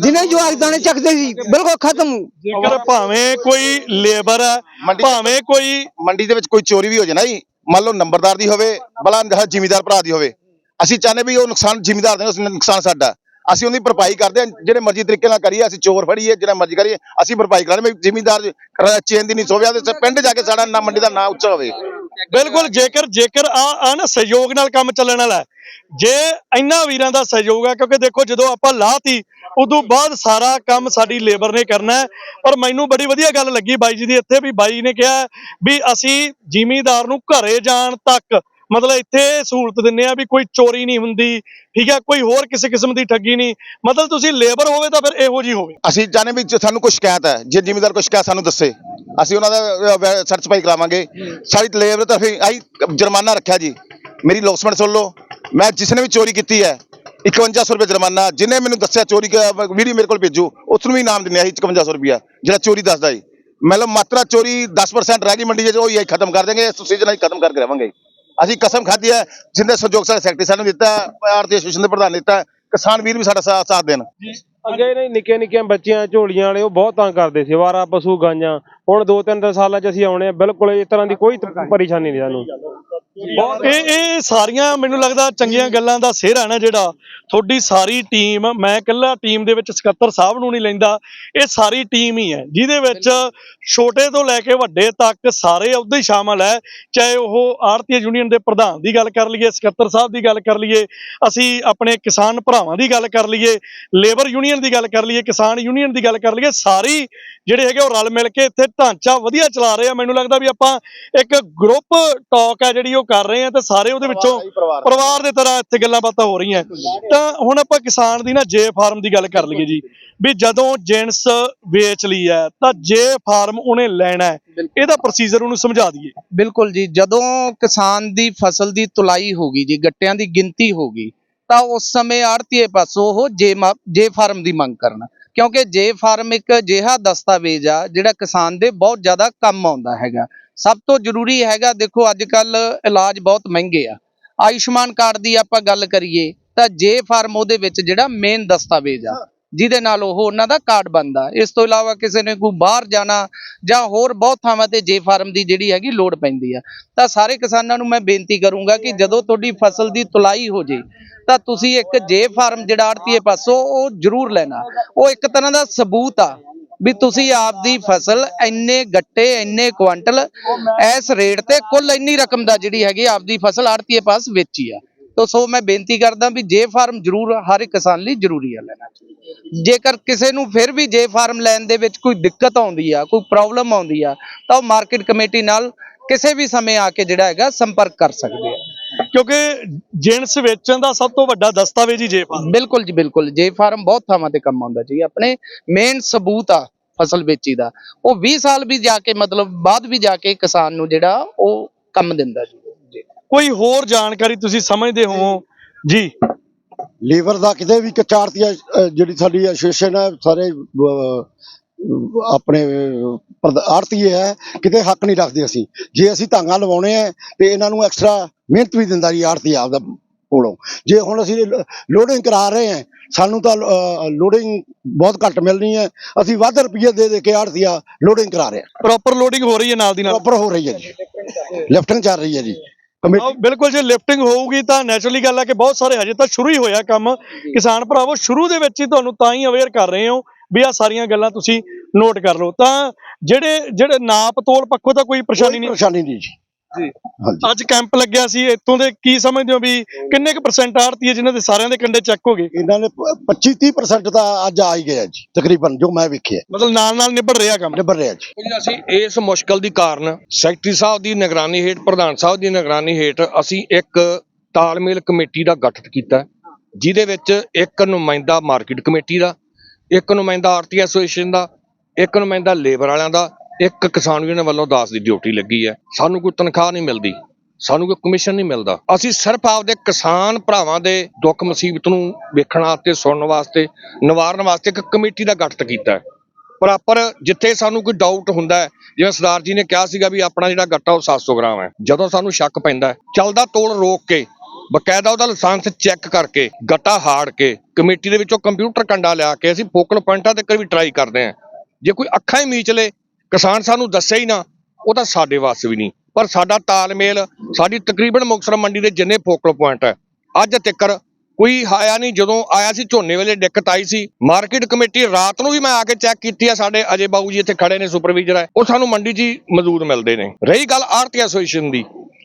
ਦਿਨੇ ਵੀ ਜਵਾਕ ਦਾਣੇ ਚੱਕਦੇ ਸੀ ਬਿਲਕੁਲ ਖਤਮ। ਜੇਕਰ ਭਾਵੇਂ ਕੋਈ ਲੇਬਰ ਹੈ ਮੰਡੀ ਭਾਵੇਂ ਕੋਈ ਮੰਡੀ ਦੇ ਵਿੱਚ ਕੋਈ ਚੋਰੀ ਵੀ ਹੋ ਨਾ ਜੀ ਮੰਨ ਲਓ ਨੰਬਰਦਾਰ ਦੀ ਹੋਵੇ ਬਲਾ ਜ਼ਿਮੀਦਾਰ ਭਰਾ ਦੀ ਹੋਵੇ ਅਸੀਂ ਚਾਹੁੰਦੇ ਵੀ ਉਹ ਨੁਕਸਾਨ ਜ਼ਿਮੀਦਾਰ ਦਾ ਉਸ ਨੁਕਸਾਨ ਸਾਡਾ। ਅਸੀਂ ਉਹਦੀ ਭਰਪਾਈ ਕਰਦੇ ਹਾਂ ਜਿਹੜੇ ਮਰਜ਼ੀ ਤਰੀਕੇ ਨਾਲ ਕਰੀਏ ਅਸੀਂ ਚੋਰ ਫੜੀਏ ਜਿਹੜਾ ਮਰਜ਼ੀ ਕਰੀਏ ਅਸੀਂ ਭਰਪਾਈ ਕਰਾਂਗੇ ਜ਼ਿਮੀਦਾਰ ਚੇਨ ਦੀ ਨਹੀਂ ਸੋਵਿਆ ਤੇ ਪਿੰਡ ਜਾ ਕੇ ਸਾਡਾ ਨਾ ਮੰਡੀ ਦਾ ਨਾਂ ਉੱਚਾ ਹੋਵੇ। ਬਿਲਕੁਲ ਜੇਕਰ ਜੇਕਰ ਆ ਆ ਨਾ ਸਹਿਯੋਗ ਨਾਲ ਕੰਮ ਚੱਲਣ ਵਾਲਾ ਹੈ। ਜੇ ਇੰਨਾ ਵੀਰਾਂ ਦਾ ਸਹਿਯੋਗ ਹੈ ਕਿਉਂਕਿ ਦੇਖੋ ਜਦੋਂ ਆਪਾਂ ਲਾਤੀ ਉਦੋਂ ਬਾਅਦ ਸਾਰਾ ਕੰਮ ਸਾਡੀ ਲੇਬਰ ਨੇ ਕਰਨਾ ਹੈ ਪਰ ਮੈਨੂੰ ਬੜੀ ਵਧੀਆ ਗੱਲ ਲੱਗੀ ਬਾਈ ਜੀ ਦੀ ਇੱਥੇ ਵੀ ਬਾਈ ਨੇ ਕਿਹਾ ਵੀ ਅਸੀਂ ਜ਼ਿਮੀਂਦਾਰ ਨੂੰ ਘਰੇ ਜਾਣ ਤੱਕ ਮਤਲਬ ਇੱਥੇ ਸਹੂਲਤ ਦਿੰਨੇ ਆ ਵੀ ਕੋਈ ਚੋਰੀ ਨਹੀਂ ਹੁੰਦੀ, ਠੀਕ ਹੈ ਕੋਈ ਹੋਰ ਕਿਸੇ ਕਿਸਮ ਦੀ ਠੱਗੀ ਨਹੀਂ। ਮਤਲਬ ਤੁਸੀਂ ਲੇਬਰ ਹੋਵੇ ਤਾਂ ਫਿਰ ਇਹੋ ਜੀ ਹੋਵੇ। ਅਸੀਂ ਚਾਹੁੰਦੇ ਵੀ ਜੇ ਸਾਨੂੰ ਕੋਈ ਸ਼ਿਕਾਇਤ ਹੈ, ਜੇ ਜ਼ਿਮੀਦਾਰ ਕੋਈ ਸ਼ਿਕਾਇਤ ਸਾਨੂੰ ਦੱਸੇ, ਅਸੀਂ ਉਹਨਾਂ ਦਾ ਸਰਚ ਪਾਈ ਕਰਾਵਾਂਗੇ। ਸਾਡੀ ਲੇਬਰ ਤਰਫੇ ਆਈ ਜੁਰਮਾਨਾ ਰੱਖਿਆ ਜੀ। ਮੇਰੀ ਲੋਸਮੈਂਟ ਸੁਣ ਲਓ। ਮੈਂ ਜਿਸ ਨੇ ਵੀ ਚੋਰੀ ਕੀਤੀ ਹੈ 5100 ਰੁਪਏ ਜੁਰਮਾਨਾ ਜਿਹਨੇ ਮੈਨੂੰ ਦੱਸਿਆ ਚੋਰੀ ਵੀਡੀਓ ਮੇਰੇ ਕੋਲ ਭੇਜੋ, ਉਸ ਨੂੰ ਵੀ ਇਨਾਮ ਦਿੰਦੇ ਆ 5100 ਰੁਪਿਆ ਜਿਹੜਾ ਚੋਰੀ ਦੱਸਦਾ ਜੀ ਮਤਲਬ ਮਾਤਰਾ ਚੋਰੀ 10% ਰਹਿ ਗਈ ਮੰਡੀ 'ਚ, ਉਹ ਹੀ ਖਤਮ ਕਰ ਦੇਵਾਂਗੇ ਇਸ ਸੀਜ਼ਨ ਅਸੀਂ ਖਤਮ ਕਰਕੇ ਰਵਾਂਗੇ। ਅਸੀਂ ਕਸਮ ਖਾਧੀ ਹੈ, ਜਿੰਨੇ ਸਹਿਯੋਗ ਸਾਡੇ ਸੈਕਟਰੀ ਸਾਨੂੰ ਦਿੱਤਾ ਆਰਤੀ ਐਸੋਸੀਏਸ਼ਨ ਦੇ ਪ੍ਰਧਾਨ ਦਿੱਤਾ, ਕਿਸਾਨ ਵੀਰ ਵੀ ਸਾਡਾ ਸਾਥ ਸਾਥ ਦੇਣ। ਅੱਗੇ ਨਹੀਂ, ਨਿੱਕੀਆਂ ਨਿੱਕੀਆਂ ਬੱਚੀਆਂ, ਝੋਲੀਆਂ ਵਾਲੇ, ਉਹ ਬਹੁਤ ਤੰਗ ਕਰਦੇ ਸੀ, ਵਾਰਾ, ਪਸ਼ੂ ਗਾਈਆਂ ਹੁਣ ਦੋ ਤਿੰਨ ਸਾਲਾਂ 'ਚ ਅਸੀਂ ਆਉਣੇ ਆ, ਬਿਲਕੁਲ ਇਸ ਤਰ੍ਹਾਂ ਦੀ ਕੋਈ ਪਰੇਸ਼ਾਨੀ ਨਹੀਂ ਸਾਨੂੰ। ਇਹ ਇਹ ਸਾਰੀਆਂ ਮੈਨੂੰ ਲੱਗਦਾ ਚੰਗੀਆਂ ਗੱਲਾਂ ਦਾ ਸਿਹਰਾ ਨਾ ਜਿਹੜਾ ਤੁਹਾਡੀ ਸਾਰੀ ਟੀਮ, ਮੈਂ ਇਕੱਲਾ ਟੀਮ ਦੇ ਵਿੱਚ ਸਕੱਤਰ ਸਾਹਿਬ ਨੂੰ ਨਹੀਂ ਲੈਂਦਾ, ਇਹ ਸਾਰੀ ਟੀਮ ਹੀ ਹੈ, ਜਿਹਦੇ ਵਿੱਚ ਛੋਟੇ ਤੋਂ ਲੈ ਕੇ ਵੱਡੇ ਤੱਕ ਸਾਰੇ ਉਹਦੇ ਹੀ ਸ਼ਾਮਲ ਹੈ, ਚਾਹੇ ਉਹ ਆੜਤੀ ਯੂਨੀਅਨ ਦੇ ਪ੍ਰਧਾਨ ਦੀ ਗੱਲ ਕਰ ਲਈਏ, ਸਕੱਤਰ ਸਾਹਿਬ ਦੀ ਗੱਲ ਕਰ ਲਈਏ, ਅਸੀਂ ਆਪਣੇ ਕਿਸਾਨ ਭਰਾਵਾਂ ਦੀ ਗੱਲ ਕਰ ਲਈਏ, ਲੇਬਰ ਯੂਨੀਅਨ ਦੀ ਗੱਲ ਕਰ ਲਈਏ, ਕਿਸਾਨ ਯੂਨੀਅਨ ਦੀ ਗੱਲ ਕਰ ਲਈਏ, ਸਾਰੀ ਜਿਹੜੇ ਹੈਗੇ ਉਹ ਰਲ ਮਿਲ ਕੇ ਇੱਥੇ ਢਾਂਚਾ ਵਧੀਆ ਚਲਾ ਰਹੇ ਆ, ਮੈਨੂੰ ਲੱਗਦਾ ਵੀ ਆਪਾਂ ਇੱਕ ਗਰੁੱਪ ਟਾਕ ਹੈ ਜਿਹੜੀ ਉਹ ਕਰ ਰਹੇ ਆ ਤੇ ਸਾਰੇ ਉਹਦੇ ਵਿੱਚੋਂ ਪਰਿਵਾਰ ਦੇ ਤਰ੍ਹਾਂ ਇੱਥੇ ਗੱਲਾਂ ਬਾਤਾਂ ਹੋ ਰਹੀਆਂ। ਤਾਂ ਹੁਣ ਆਪਾਂ ਕਿਸਾਨ ਦੀ ਨਾ ਜੇ ਫਾਰਮ ਦੀ ਗੱਲ ਕਰ ਲਈਏ ਜੀ। ਵੀ ਜਦੋਂ ਜਿੰਸ ਵੇਚ ਲਈ ਹੈ ਤਾਂ ਜੇ ਫਾਰਮ ਉਹਨੇ ਲੈਣਾ ਹੈ ਇਹਦਾ ਪ੍ਰੋਸੀਜਰ ਉਹਨੂੰ ਸਮਝਾ ਦਈਏ। ਬਿਲਕੁਲ ਜੀ ਜਦੋਂ ਕਿਸਾਨ ਦੀ ਫਸਲ ਦੀ ਤੁਲਾਈ ਹੋ ਗਈ ਜੀ ਗੱਟਿਆਂ ਦੀ ਗਿਣਤੀ ਹੋ ਗਈ ਤਾਂ ਉਸ ਸਮੇਂ ਆੜਤੀਏ ਪਾਸੋਂ ਉਹ ਜੇ ਮਾ- ਜੇ ਫਾਰਮ ਦੀ ਮੰਗ ਕਰਨਾ। ਕਿਉਂਕਿ ਜੇ ਫਾਰਮ ਇੱਕ ਅਜਿਹਾ ਦਸਤਾਵੇਜ਼ ਆ ਜਿਹੜਾ ਕਿਸਾਨ ਦੇ ਬਹੁਤ ਜ਼ਿਆਦਾ ਕੰਮ ਆਉਂਦਾ ਹੈਗਾ। ਸਭ ਤੋਂ ਜ਼ਰੂਰੀ ਹੈਗਾ ਦੇਖੋ ਅੱਜ ਕੱਲ ਇਲਾਜ ਬਹੁਤ ਮਹਿੰਗੇ ਆ। ਆਯੁਸ਼ਮਾਨ ਕਾਰਡ ਦੀ ਆਪਾਂ ਗੱਲ ਕਰੀਏ ਤਾਂ ਜੇ ਫਾਰਮ ਉਹਦੇ ਵਿੱਚ ਜਿਹੜਾ ਮੇਨ ਦਸਤਾਵੇਜ਼ ਆ ਜਿਹਦੇ ਨਾਲ ਉਹ ਉਹਨਾਂ ਦਾ ਕਾਰਡ ਬਣਦਾ। ਇਸ ਤੋਂ ਇਲਾਵਾ ਕਿਸੇ ਨੇ ਕੋਈ ਬਾਹਰ ਜਾਣਾ ਜਾਂ ਹੋਰ ਬਹੁਤ ਥਾਵਾਂ ਤੇ ਜੇ ਫਾਰਮ ਦੀ ਜਿਹੜੀ ਹੈਗੀ ਲੋੜ ਪੈਂਦੀ ਆ। ਤਾਂ ਸਾਰੇ ਕਿਸਾਨਾਂ ਨੂੰ ਮੈਂ ਬੇਨਤੀ ਕਰੂੰਗਾ ਕਿ ਜਦੋਂ ਤੁਹਾਡੀ ਫਸਲ ਦੀ ਤੁਲਾਈ ਹੋ ਜੇ ਤਾਂ ਤੁਸੀਂ ਇੱਕ ਜੇ ਫਾਰਮ ਜਿਹੜਾ ਆੜਤੀਏ ਪਾਸੋਂ ਉਹ ਜ਼ਰੂਰ ਲੈਣਾ। ਉਹ ਇੱਕ ਤਰ੍ਹਾਂ ਦਾ ਸਬੂਤ ਆ। ਵੀ ਤੁਸੀਂ ਆਪਦੀ ਫਸਲ ਇੰਨੇ ਗੱਟੇ, ਇੰਨੇ ਕੁਆਂਟਲ, ਇਸ ਰੇਟ ਤੇ ਕੁੱਲ ਇੰਨੀ ਰਕਮ ਦਾ ਜਿਹੜੀ ਹੈਗੀ ਆਪਦੀ ਫਸਲ ਆੜਤੀਏ ਪਾਸ ਵੇਚੀ ਆ। ਤੋ ਸੋ ਮੈਂ ਬੇਨਤੀ ਕਰਦਾ ਵੀ ਜੇ ਫਾਰਮ ਜ਼ਰੂਰ, ਹਰ ਇੱਕ ਕਿਸਾਨ ਲਈ ਜ਼ਰੂਰੀ ਆ ਲੈਣਾ। ਜੇਕਰ ਕਿਸੇ ਨੂੰ ਫਿਰ ਵੀ ਜੇ ਫਾਰਮ ਲੈਣ ਦੇ ਵਿੱਚ ਕੋਈ ਦਿੱਕਤ ਆਉਂਦੀ ਆ, ਕੋਈ ਪ੍ਰੋਬਲਮ ਆਉਂਦੀ ਆ, ਤਾਂ ਉਹ ਮਾਰਕੀਟ ਕਮੇਟੀ ਨਾਲ ਕਿਸੇ ਵੀ ਸਮੇਂ ਆ ਕੇ ਜਿਹੜਾ ਹੈਗਾ ਸੰਪਰਕ ਕਰ ਸਕਦੇ ਆ। ਕਿਉਂਕਿ ਜਿਣਸ ਵੇਚਣ ਦਾ ਸਭ ਤੋਂ ਵੱਡਾ ਦਸਤਾਵੇਜ਼ ਹੀ ਜੇ ਫਾਰਮ। ਬਿਲਕੁਲ ਜੀ ਬਿਲਕੁਲ। ਜੇ ਫਾਰਮ ਬਹੁਤ ਥਾਵਾਂ ਤੇ ਕੰਮ ਆਉਂਦਾ ਜੀ। ਆਪਣੇ ਮੇਨ ਸਬੂਤ ਆ ਫਸਲ ਵੇਚੀ ਦਾ। ਉਹ 20 ਸਾਲ ਵੀ ਜਾ ਕੇ ਮਤਲਬ ਬਾਅਦ ਵੀ ਜਾ ਕੇ ਕਿਸਾਨ ਨੂੰ ਜਿਹੜਾ ਉਹ ਕੰਮ ਦਿੰਦਾ ਜੀ। ਕੋਈ ਹੋਰ ਜਾਣਕਾਰੀ ਤੁਸੀਂ ਸਮਝਦੇ ਹੋ? ਜੀ। ਲੀਵਰ ਦਾ ਕਿਤੇ ਵੀ ਕਚਾਰਤੀ ਜਿਹੜੀ ਸਾਡੀ ਐਸੋਸੀਏਸ਼ਨ ਹੈ ਸਾਰੇ ਆਪਣੇ ਆੜਤੀਏ ਹੈ ਕਿਤੇ ਹੱਕ ਨਹੀਂ ਰੱਖਦੇ ਅਸੀਂ। ਜੇ ਅਸੀਂ ਧਾਂਗਾ ਲਵਾਉਣੇ ਆ ਤੇ ਇਹਨਾਂ ਨੂੰ ਐਕਸਟਰਾ ਮਿਹਨਤ ਵੀ ਦਿੰਦਾ ਜੀ ਆੜਤੀ ਆਪਦਾ ਕੋਲੋਂ। ਜੇ ਹੁਣ ਅਸੀਂ ਲੋਡਿੰਗ ਕਰਾ ਰਹੇ ਹਾਂ ਸਾਨੂੰ ਤਾਂ ਲੋਡਿੰਗ ਬਹੁਤ ਘੱਟ ਮਿਲਣੀ ਹੈ। ਅਸੀਂ ਵੱਧ ਰੁਪਏ ਦੇ ਦੇ ਕੇ ਆੜਤੀਆ ਲੋਡਿੰਗ ਕਰਾ ਰਹੇ ਹਾਂ। ਪ੍ਰੋਪਰ ਲੋਡਿੰਗ ਹੋ ਰਹੀ ਹੈ ਨਾਲ ਦੀ ਨਾਲ? ਪ੍ਰੋਪਰ ਹੋ ਰਹੀ ਹੈ ਜੀ। ਲੈਫਟਿੰਗ ਚੱਲ ਰਹੀ ਹੈ ਜੀ। ਬਿਲਕੁਲ ਜੇ ਲਿਫਟਿੰਗ ਹੋਊਗੀ ਤਾਂ ਨੈਚੁਰਲੀ ਗੱਲ ਹੈ ਕਿ ਬਹੁਤ ਸਾਰੇ ਹਜੇ ਤਾਂ ਸ਼ੁਰੂ ਹੀ ਹੋਇਆ ਕੰਮ। ਕਿਸਾਨ ਭਰਾਵੋ ਸ਼ੁਰੂ ਦੇ ਵਿੱਚ ਹੀ ਤੁਹਾਨੂੰ ਤਾਂ ਹੀ ਅਵੇਅਰ ਕਰ ਰਹੇ ਹੋ ਵੀ ਆ ਸਾਰੀਆਂ ਗੱਲਾਂ ਤੁਸੀਂ ਨੋਟ ਕਰ ਲਓ। ਤਾਂ ਜਿਹੜੇ ਜਿਹੜੇ ਨਾਪ ਤੋਲ ਪੱਖੋਂ ਤਾਂ ਕੋਈ ਪਰੇਸ਼ਾਨੀ ਨਹੀਂ। ਪਰੇਸ਼ਾਨੀ ਨਹੀਂ ਜੀ। ਅੱਜ ਕੈਂਪ ਲੱਗਿਆ ਸੀ ਇੱਥੋਂ ਦੇ ਕੀ ਸਮਝਦੇ ਹੋ ਵੀ ਕਿੰਨੇ ਕੁ ਪਰਸੈਂਟ ਆੜਤੀ ਹੈ ਜਿਨ੍ਹਾਂ ਦੇ ਸਾਰਿਆਂ ਦੇ ਕੰਡੇ ਚੈੱਕ ਹੋ ਗਏ? ਇਹਨਾਂ ਨੇ 25 30% ਤਾਂ ਅੱਜ ਆ ਹੀ ਗਿਆ ਜੀ ਤਕਰੀਬਨ ਜੋ ਮੈਂ ਵੇਖਿਆ। ਮਤਲਬ ਨਾਲ ਨਾਲ ਨਿਬੜ ਰਿਹਾ ਕੰਮ? ਨਿਬਰ ਰਿਹਾ ਜੀ। ਜੀ ਅਸੀਂ ਇਸ ਮੁਸ਼ਕਲ ਦੀ ਕਾਰਨ ਸੈਕਟਰੀ ਸਾਹਿਬ ਦੀ ਨਿਗਰਾਨੀ ਹੇਠ ਪ੍ਰਧਾਨ ਸਾਹਿਬ ਦੀ ਨਿਗਰਾਨੀ ਹੇਠ ਅਸੀਂ ਇੱਕ ਤਾਲਮੇਲ ਕਮੇਟੀ ਦਾ ਗਠਨ ਕੀਤਾ। ਜਿਹਦੇ ਵਿੱਚ ਇੱਕ ਨੁਮਾਇੰਦਾ ਮਾਰਕੀਟ ਕਮੇਟੀ ਦਾ ਇੱਕ ਨੁਮਾਇੰਦਾ ਆਰਤੀ ਐਸੋਸੀਏਸ਼ਨ ਦਾ, ਇੱਕ ਨੁਮਾਇੰਦਾ ਲੇਬਰ ਵਾਲਿਆਂ ਦਾ, ਇੱਕ ਕਿਸਾਨ ਯੂਨੀਅਨ ਵੱਲੋਂ ਦਾਸ ਦੀ ਡਿਊਟੀ ਲੱਗੀ ਹੈ। ਸਾਨੂੰ ਕੋਈ ਤਨਖਾਹ ਨਹੀਂ ਮਿਲਦੀ, ਸਾਨੂੰ ਕੋਈ ਕਮਿਸ਼ਨ ਨਹੀਂ ਮਿਲਦਾ। ਅਸੀਂ ਸਿਰਫ ਆਪਦੇ ਕਿਸਾਨ ਭਰਾਵਾਂ ਦੇ ਦੁੱਖ ਮੁਸੀਬਤ ਨੂੰ ਵੇਖਣ ਵਾਸਤੇ, ਸੁਣਨ ਵਾਸਤੇ, ਨਿਵਾਰਨ ਵਾਸਤੇ ਇੱਕ ਕਮੇਟੀ ਦਾ ਗਠਨ ਕੀਤਾ ਪ੍ਰੋਪਰ ਜਿੱਥੇ ਸਾਨੂੰ ਕੋਈ ਡਾਊਟ ਹੁੰਦਾ ਹੈ, ਜਿਵੇਂ ਸਰਦਾਰ ਜੀ ਨੇ ਕਿਹਾ ਸੀਗਾ ਵੀ ਆਪਣਾ ਜਿਹੜਾ ਗੱਟਾ ਉਹ 700 ਗ੍ਰਾਮ ਹੈ, ਜਦੋਂ ਸਾਨੂੰ ਸ਼ੱਕ ਪੈਂਦਾ ਚੱਲਦਾ ਤੋਲ ਰੋਕ ਕੇ ਬਕਾਇਦਾ ਉਹਦਾ ਲਾਇਸੈਂਸ ਚੈੱਕ ਕਰਕੇ, ਗੱਟਾ ਹਾੜ ਕੇ, ਕਮੇਟੀ ਦੇ ਵਿੱਚੋਂ ਕੰਪਿਊਟਰ ਕੰਡਾ ਲਿਆ ਕੇ ਅਸੀਂ ਫੋਕਲ ਪੁਆਇੰਟਾਂ ਤੇ ਵੀ ਟਰਾਈ ਕਰਦੇ ਹਾਂ। ਜੇ ਕੋਈ ਅੱਖਾਂ ਹੀ ਮੀਚ ਲੇ, ਕਿਸਾਨ ਸਾਨੂੰ ਦੱਸੇ ਹੀ ਨਾ ਉਹ ਤਾਂ ਸਾਡੇ ਵਾਸਤੇ ਵੀ ਨਹੀਂ। ਪਰ ਸਾਡਾ ਤਾਲਮੇਲ, ਸਾਡੀ ਤਕਰੀਬਨ ਮੁਕਤਸਰ ਮੰਡੀ ਦੇ ਜਿੰਨੇ ਫੋਕਲ ਪੁਆਇੰਟ ਹੈ, ਅੱਜ ਤੱਕਰ ਕੋਈ ਆਇਆ ਨਹੀਂ। ਜਦੋਂ ਆਇਆ ਸੀ, ਝੋਨੇ ਵੇਲੇ ਦਿੱਕਤ ਆਈ ਸੀ। ਮਾਰਕੀਟ ਕਮੇਟੀ ਰਾਤ ਨੂੰ ਵੀ ਮੈਂ ਆ ਕੇ ਚੈੱਕ ਕੀਤੀ ਆ, ਸਾਡੇ ਅਜੇ ਬਾਬੂ ਜੀ ਇੱਥੇ ਖੜੇ ਨੇ ਸੁਪਰਵਾਈਜ਼ਰ ਹੈ। ਉਹ ਸਾਨੂੰ ਮੰਡੀ 'ਚ ਹੀ ਮੌਜੂਦ ਮਿਲਦੇ ਨੇ। ਰਹੀ ਗੱਲ ਆਰਤੀ ਐਸੋਸੀਏਸ਼ਨ ਦੀ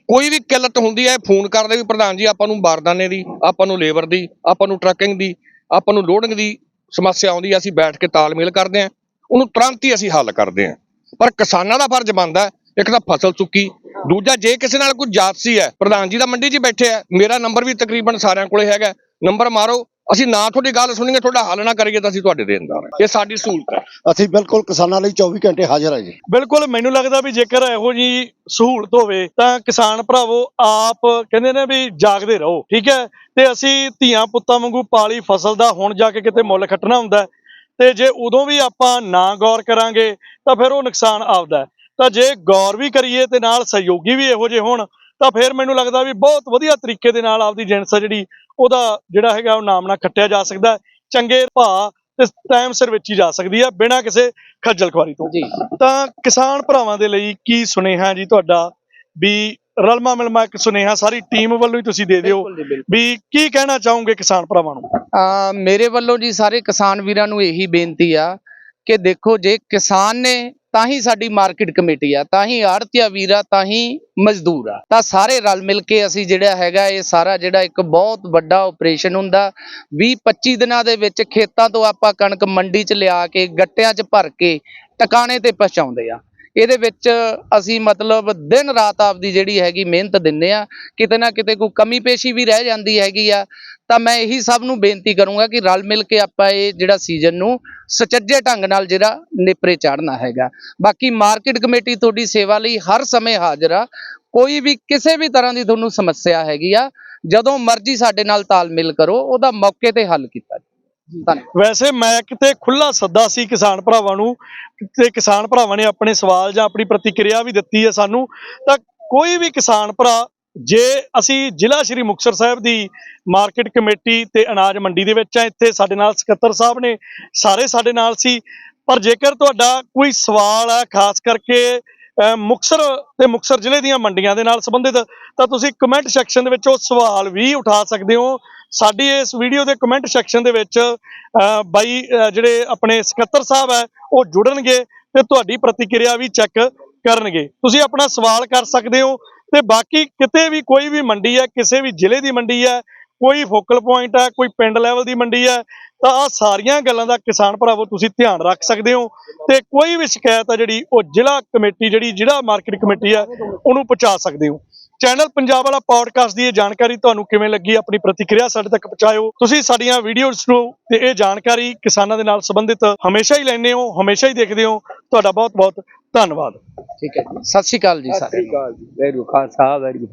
ਕੋਈ ਵੀ ਕਿੱਲਤ ਹੁੰਦੀ ਹੈ, ਫੋਨ ਕਰਦੇ ਵੀ ਪ੍ਰਧਾਨ ਜੀ, ਆਪਾਂ ਨੂੰ ਬਾਰਦਾਨੇ ਦੀ, ਆਪਾਂ ਨੂੰ ਲੇਬਰ ਦੀ, ਆਪਾਂ ਨੂੰ ਟਰੱਕਿੰਗ ਦੀ, ਆਪਾਂ ਨੂੰ ਲੋਡਿੰਗ ਦੀ ਸਮੱਸਿਆ ਆਉਂਦੀ ਹੈ, ਅਸੀਂ ਬੈਠ ਕੇ ਤਾਲਮੇਲ ਕਰਦੇ ਹਾਂ, ਉਹਨੂੰ ਤੁਰੰਤ ਹੀ ਅਸੀਂ ਹੱਲ ਕਰਦੇ ਹਾਂ। ਪਰ ਕਿਸਾਨਾਂ ਦਾ ਫਰਜ਼ ਬਣਦਾ ਇੱਕ ਤਾਂ ਫਸਲ ਚੁੱਕੀ ਦੂਜਾ ਜੇ ਕਿਸੇ ਨਾਲ ਕੋਈ ਜਾਤਸੀ ਹੈ, ਪ੍ਰਧਾਨ ਜੀ ਦਾ ਮੰਡੀ 'ਚ ਬੈਠੇ ਆ ਮੇਰਾ ਨੰਬਰ ਵੀ ਤਕਰੀਬਨ ਸਾਰਿਆਂ ਕੋਲੇ ਹੈਗਾ ਨੰਬਰ ਮਾਰੋ ਅਸੀਂ ਨਾ ਤੁਹਾਡੀ ਗੱਲ ਸੁਣੀਏ ਤੁਹਾਡਾ ਹੱਲ ਨਾ ਕਰੀਏ ਤਾਂ ਅਸੀਂ ਤੁਹਾਡੇ ਦੇਣਦਾਰ ਹਾਂ ਇਹ ਸਾਡੀ ਸਹੂਲਤ ਹੈ ਅਸੀਂ ਬਿਲਕੁਲ ਕਿਸਾਨਾਂ ਲਈ 24 ਘੰਟੇ ਹਾਜ਼ਰ ਹਾਂ ਜੀ ਬਿਲਕੁਲ ਮੈਨੂੰ ਲੱਗਦਾ ਵੀ ਜੇਕਰ ਇਹੋ ਜੀ ਸਹੂਲਤ ਹੋਵੇ ਤਾਂ ਕਿਸਾਨ ਭਰਾਵੋ ਆਪ ਕਹਿੰਦੇ ਨੇ ਵੀ ਜਾਗਦੇ ਰਹੋ ਠੀਕ ਹੈ ਤੇ ਅਸੀਂ ਧੀਆਂ ਪੁੱਤਾਂ ਵਾਂਗੂ ਪਾਲੀ ਫਸਲ ਦਾ ਹੁਣ ਜਾ ਕੇ ਕਿਤੇ ਮੁੱਲ ਖੱਟਣਾ ਹੁੰਦਾ। ਤੇ ਜੇ ਉਦੋਂ ਵੀ ਆਪਾਂ ਨਾ ਗੌਰ ਕਰਾਂਗੇ ਤਾਂ ਫਿਰ ਉਹ ਨੁਕਸਾਨ ਆਪਦਾ। ਤਾਂ ਜੇ ਗੌਰ ਵੀ ਕਰੀਏ ਤੇ ਨਾਲ ਸਹਿਯੋਗੀ ਵੀ ਇਹੋ ਜਿਹੇ ਹੋਣ ਤਾਂ ਫਿਰ ਮੈਨੂੰ ਲੱਗਦਾ ਵੀ ਬਹੁਤ ਵਧੀਆ ਤਰੀਕੇ ਦੇ ਨਾਲ ਆਪਦੀ ਜਿਣਸ ਆ ਜਿਹੜੀ ਉਹਦਾ ਜਿਹੜਾ ਹੈਗਾ ਉਹ ਨਾਮ ਨਾਲ ਖੱਟਿਆ ਜਾ ਸਕਦਾ। ਚੰਗੇ ਭਾਅ ਤੇ ਟਾਈਮ ਸਿਰ ਵੇਚੀ ਜਾ ਸਕਦੀ ਹੈ ਬਿਨਾਂ ਕਿਸੇ ਖੱਜਲ ਖੁਆਰੀ ਤੋਂ। ਜੀ। ਤਾਂ ਕਿਸਾਨ ਭਰਾਵਾਂ ਦੇ ਲਈ ਕੀ ਸੁਨੇਹਾ ਜੀ ਤੁਹਾਡਾ? ਵੀ ਰਲਮਾ ਮਿਲਮਾ ਇੱਕ ਸੁਨੇਹਾ ਸਾਰੀ ਟੀਮ ਵੱਲੋਂ ਹੀ ਤੁਸੀਂ ਦੇ ਦਿਓ। ਵੀ ਕੀ ਕਹਿਣਾ ਚਾਹੋਗੇ ਕਿਸਾਨ ਭਰਾਵਾਂ ਨੂੰ? ਆ ਮੇਰੇ ਵੱਲੋਂ ਜੀ ਸਾਰੇ ਕਿਸਾਨ ਵੀਰਾਂ ਨੂੰ ਇਹੀ ਬੇਨਤੀ ਆ ਕਿ ਦੇਖੋ ਜੇ ਕਿਸਾਨ ਨੇ ਤਾਂ ਹੀ ਸਾਡੀ ਮਾਰਕੀਟ ਕਮੇਟੀ ਆ, ਤਾਂ ਹੀ ਆੜਤੀਆ ਵੀਰਾ ਤਾਂ ਹੀ ਮਜ਼ਦੂਰ ਆ। ਤਾਂ ਸਾਰੇ ਰਲ ਮਿਲ ਕੇ ਅਸੀਂ ਜਿਹੜਾ ਹੈਗਾ, ਇਹ ਸਾਰਾ ਜਿਹੜਾ ਇੱਕ ਬਹੁਤ ਵੱਡਾ ਆਪਰੇਸ਼ਨ ਹੁੰਦਾ 20 25 ਦਿਨਾਂ ਦੇ ਵਿੱਚ ਖੇਤਾਂ ਤੋਂ ਆਪਾਂ ਕਣਕ ਮੰਡੀ 'ਚ ਲਿਆ ਕੇ, ਗੱਟਿਆਂ 'ਚ ਭਰ ਕੇ, ਟਿਕਾਣੇ ਤੇ ਪਹੁੰਚਾਉਂਦੇ ਆ। ਇਹਦੇ ਵਿੱਚ ਅਸੀਂ ਮਤਲਬ ਦਿਨ ਰਾਤ ਆਪਦੀ ਜਿਹੜੀ ਹੈਗੀ ਮਿਹਨਤ ਦਿੰਨੇ ਆ, ਕਿਤੇ ਨਾ ਕਿਤੇ ਕੋਈ ਕਮੀ ਪੇਸ਼ੀ ਵੀ ਰਹਿ ਜਾਂਦੀ ਹੈਗੀ ਆ ਤਾਂ ਮੈਂ ਇਹੀ ਸਭ ਨੂੰ ਬੇਨਤੀ ਕਰੂੰਗਾ ਕਿ ਰਲ ਮਿਲ ਕੇ ਆਪਾਂ ਇਹ ਜਿਹੜਾ ਸੀਜ਼ਨ ਨੂੰ ਸੁਚੱਜੇ ਢੰਗ ਨਾਲ ਜਿਹੜਾ ਨੇਪਰੇ ਚਾੜਨਾ ਹੈਗਾ। ਬਾਕੀ ਮਾਰਕੀਟ ਕਮੇਟੀ ਤੁਹਾਡੀ ਸੇਵਾ ਲਈ ਹਰ ਸਮੇਂ ਹਾਜ਼ਰ ਆ। ਕੋਈ ਵੀ ਕਿਸੇ ਵੀ ਤਰ੍ਹਾਂ ਦੀ ਤੁਹਾਨੂੰ ਸਮੱਸਿਆ ਹੈਗੀ ਆ, ਜਦੋਂ ਮਰਜ਼ੀ ਸਾਡੇ ਨਾਲ ਤਾਲਮੇਲ ਕਰੋ, ਉਹਦਾ ਮੌਕੇ ਤੇ ਹੱਲ ਕੀਤਾ ਵੈਸੇ ਮੈਂ ਕਿਤੇ ਖੁੱਲਾ ਸੱਦਾ ਸੀ ਕਿਸਾਨ ਭਰਾਵਾਂ ਨੂੰ, ਤੇ ਕਿਸਾਨ ਭਰਾਵਾਂ ਨੇ ਆਪਣੇ ਸਵਾਲ ਜਾਂ ਆਪਣੀ ਪ੍ਰਤੀਕਿਰਿਆ ਵੀ ਦਿੱਤੀ ਹੈ ਸਾਨੂੰ, ਤਾਂ ਕੋਈ ਵੀ ਕਿਸਾਨ ਭਰਾ ਜੇ ਅਸੀਂ ਜ਼ਿਲ੍ਹਾ ਸ਼੍ਰੀ ਮੁਕਤਸਰ ਸਾਹਿਬ ਦੀ ਮਾਰਕੀਟ ਕਮੇਟੀ ਤੇ ਅਨਾਜ ਮੰਡੀ ਦੇ ਵਿੱਚ ਆ ਇੱਥੇ ਸਾਡੇ ਨਾਲ ਸਕੱਤਰ ਸਾਹਿਬ ਨੇ ਸਾਰੇ ਸਾਡੇ ਨਾਲ ਸੀ। ਪਰ ਜੇਕਰ ਤੁਹਾਡਾ ਕੋਈ ਸਵਾਲ ਹੈ ਖਾਸ ਕਰਕੇ ਅਹ, ਮੁਕਤਸਰ ਤੇ ਮੁਕਤਸਰ ਜ਼ਿਲ੍ਹੇ ਦੀਆਂ ਮੰਡੀਆਂ ਦੇ ਨਾਲ ਸੰਬੰਧਿਤ ਤਾਂ ਤੁਸੀਂ ਕਮੈਂਟ ਸੈਕਸ਼ਨ ਦੇ ਵਿੱਚ ਉਹ ਸਵਾਲ ਵੀ ਉਠਾ ਸਕਦੇ ਹੋ। ਸਾਡੀ ਇਸ ਵੀਡੀਓ ਦੇ ਕਮੈਂਟ ਸੈਕਸ਼ਨ ਦੇ ਵਿੱਚ ਬਾਈ ਜਿਹੜੇ ਆਪਣੇ ਸਕੱਤਰ ਸਾਹਿਬ ਹੈ ਉਹ ਜੁੜਨਗੇ ਤੇ ਤੁਹਾਡੀ ਪ੍ਰਤੀਕਿਰਿਆ ਵੀ ਚੈੱਕ ਕਰਨਗੇ। ਤੁਸੀਂ ਆਪਣਾ ਸਵਾਲ ਕਰ ਸਕਦੇ ਹੋ। ਤੇ ਬਾਕੀ ਕਿਤੇ ਵੀ ਕੋਈ ਵੀ ਮੰਡੀ ਹੈ, ਕਿਸੇ ਵੀ ਜ਼ਿਲ੍ਹੇ ਦੀ ਮੰਡੀ ਹੈ, ਕੋਈ ਫੋਕਲ ਪੁਆਇੰਟ ਹੈ, ਕੋਈ ਪਿੰਡ ਲੈਵਲ ਦੀ ਮੰਡੀ ਹੈ, ਤਾਂ ਆ ਸਾਰੀਆਂ ਗੱਲਾਂ ਦਾ ਕਿਸਾਨ ਭਰਾਵੋ ਤੁਸੀਂ ਧਿਆਨ ਰੱਖ ਸਕਦੇ ਹੋ ਤੇ ਕੋਈ ਵੀ ਸ਼ਿਕਾਇਤ ਹੈ ਜਿਹੜੀ ਉਹ ਜ਼ਿਲ੍ਹਾ ਕਮੇਟੀ ਜਿਹੜੀ ਜ਼ਿਲ੍ਹਾ ਮਾਰਕੀਟ ਕਮੇਟੀ ਹੈ, ਉਹਨੂੰ ਪਹੁੰਚਾ ਸਕਦੇ ਹੋ। ਚੈਨਲ ਪੰਜਾਬ ਵਾਲਾ ਪੌਡਕਾਸਟ ਦੀ ਇਹ ਜਾਣਕਾਰੀ ਤੁਹਾਨੂੰ ਕਿਵੇਂ ਲੱਗੀ, ਆਪਣੀ ਪ੍ਰਤੀਕਿਰਿਆ ਸਾਡੇ ਤੱਕ ਪਹੁੰਚਾਇਓ। ਤੁਸੀਂ ਸਾਡੀਆਂ ਵੀਡੀਓਜ਼ ਨੂੰ ਤੇ ਇਹ ਜਾਣਕਾਰੀ ਕਿਸਾਨਾਂ ਦੇ ਨਾਲ ਸੰਬੰਧਿਤ ਹਮੇਸ਼ਾ ਹੀ ਲੈਂਦੇ ਹੋ, ਹਮੇਸ਼ਾ ਹੀ ਦੇਖਦੇ ਹੋ। ਤੁਹਾਡਾ ਬਹੁਤ ਬਹੁਤ ਧੰਨਵਾਦ। ਠੀਕ ਹੈ ਜੀ। ਸਤਿ ਸ਼੍ਰੀ ਅਕਾਲ ਜੀ ਸਾਰੇ ਵੈਰੂ ਖਾਲਸਾ ਵੈਰੂ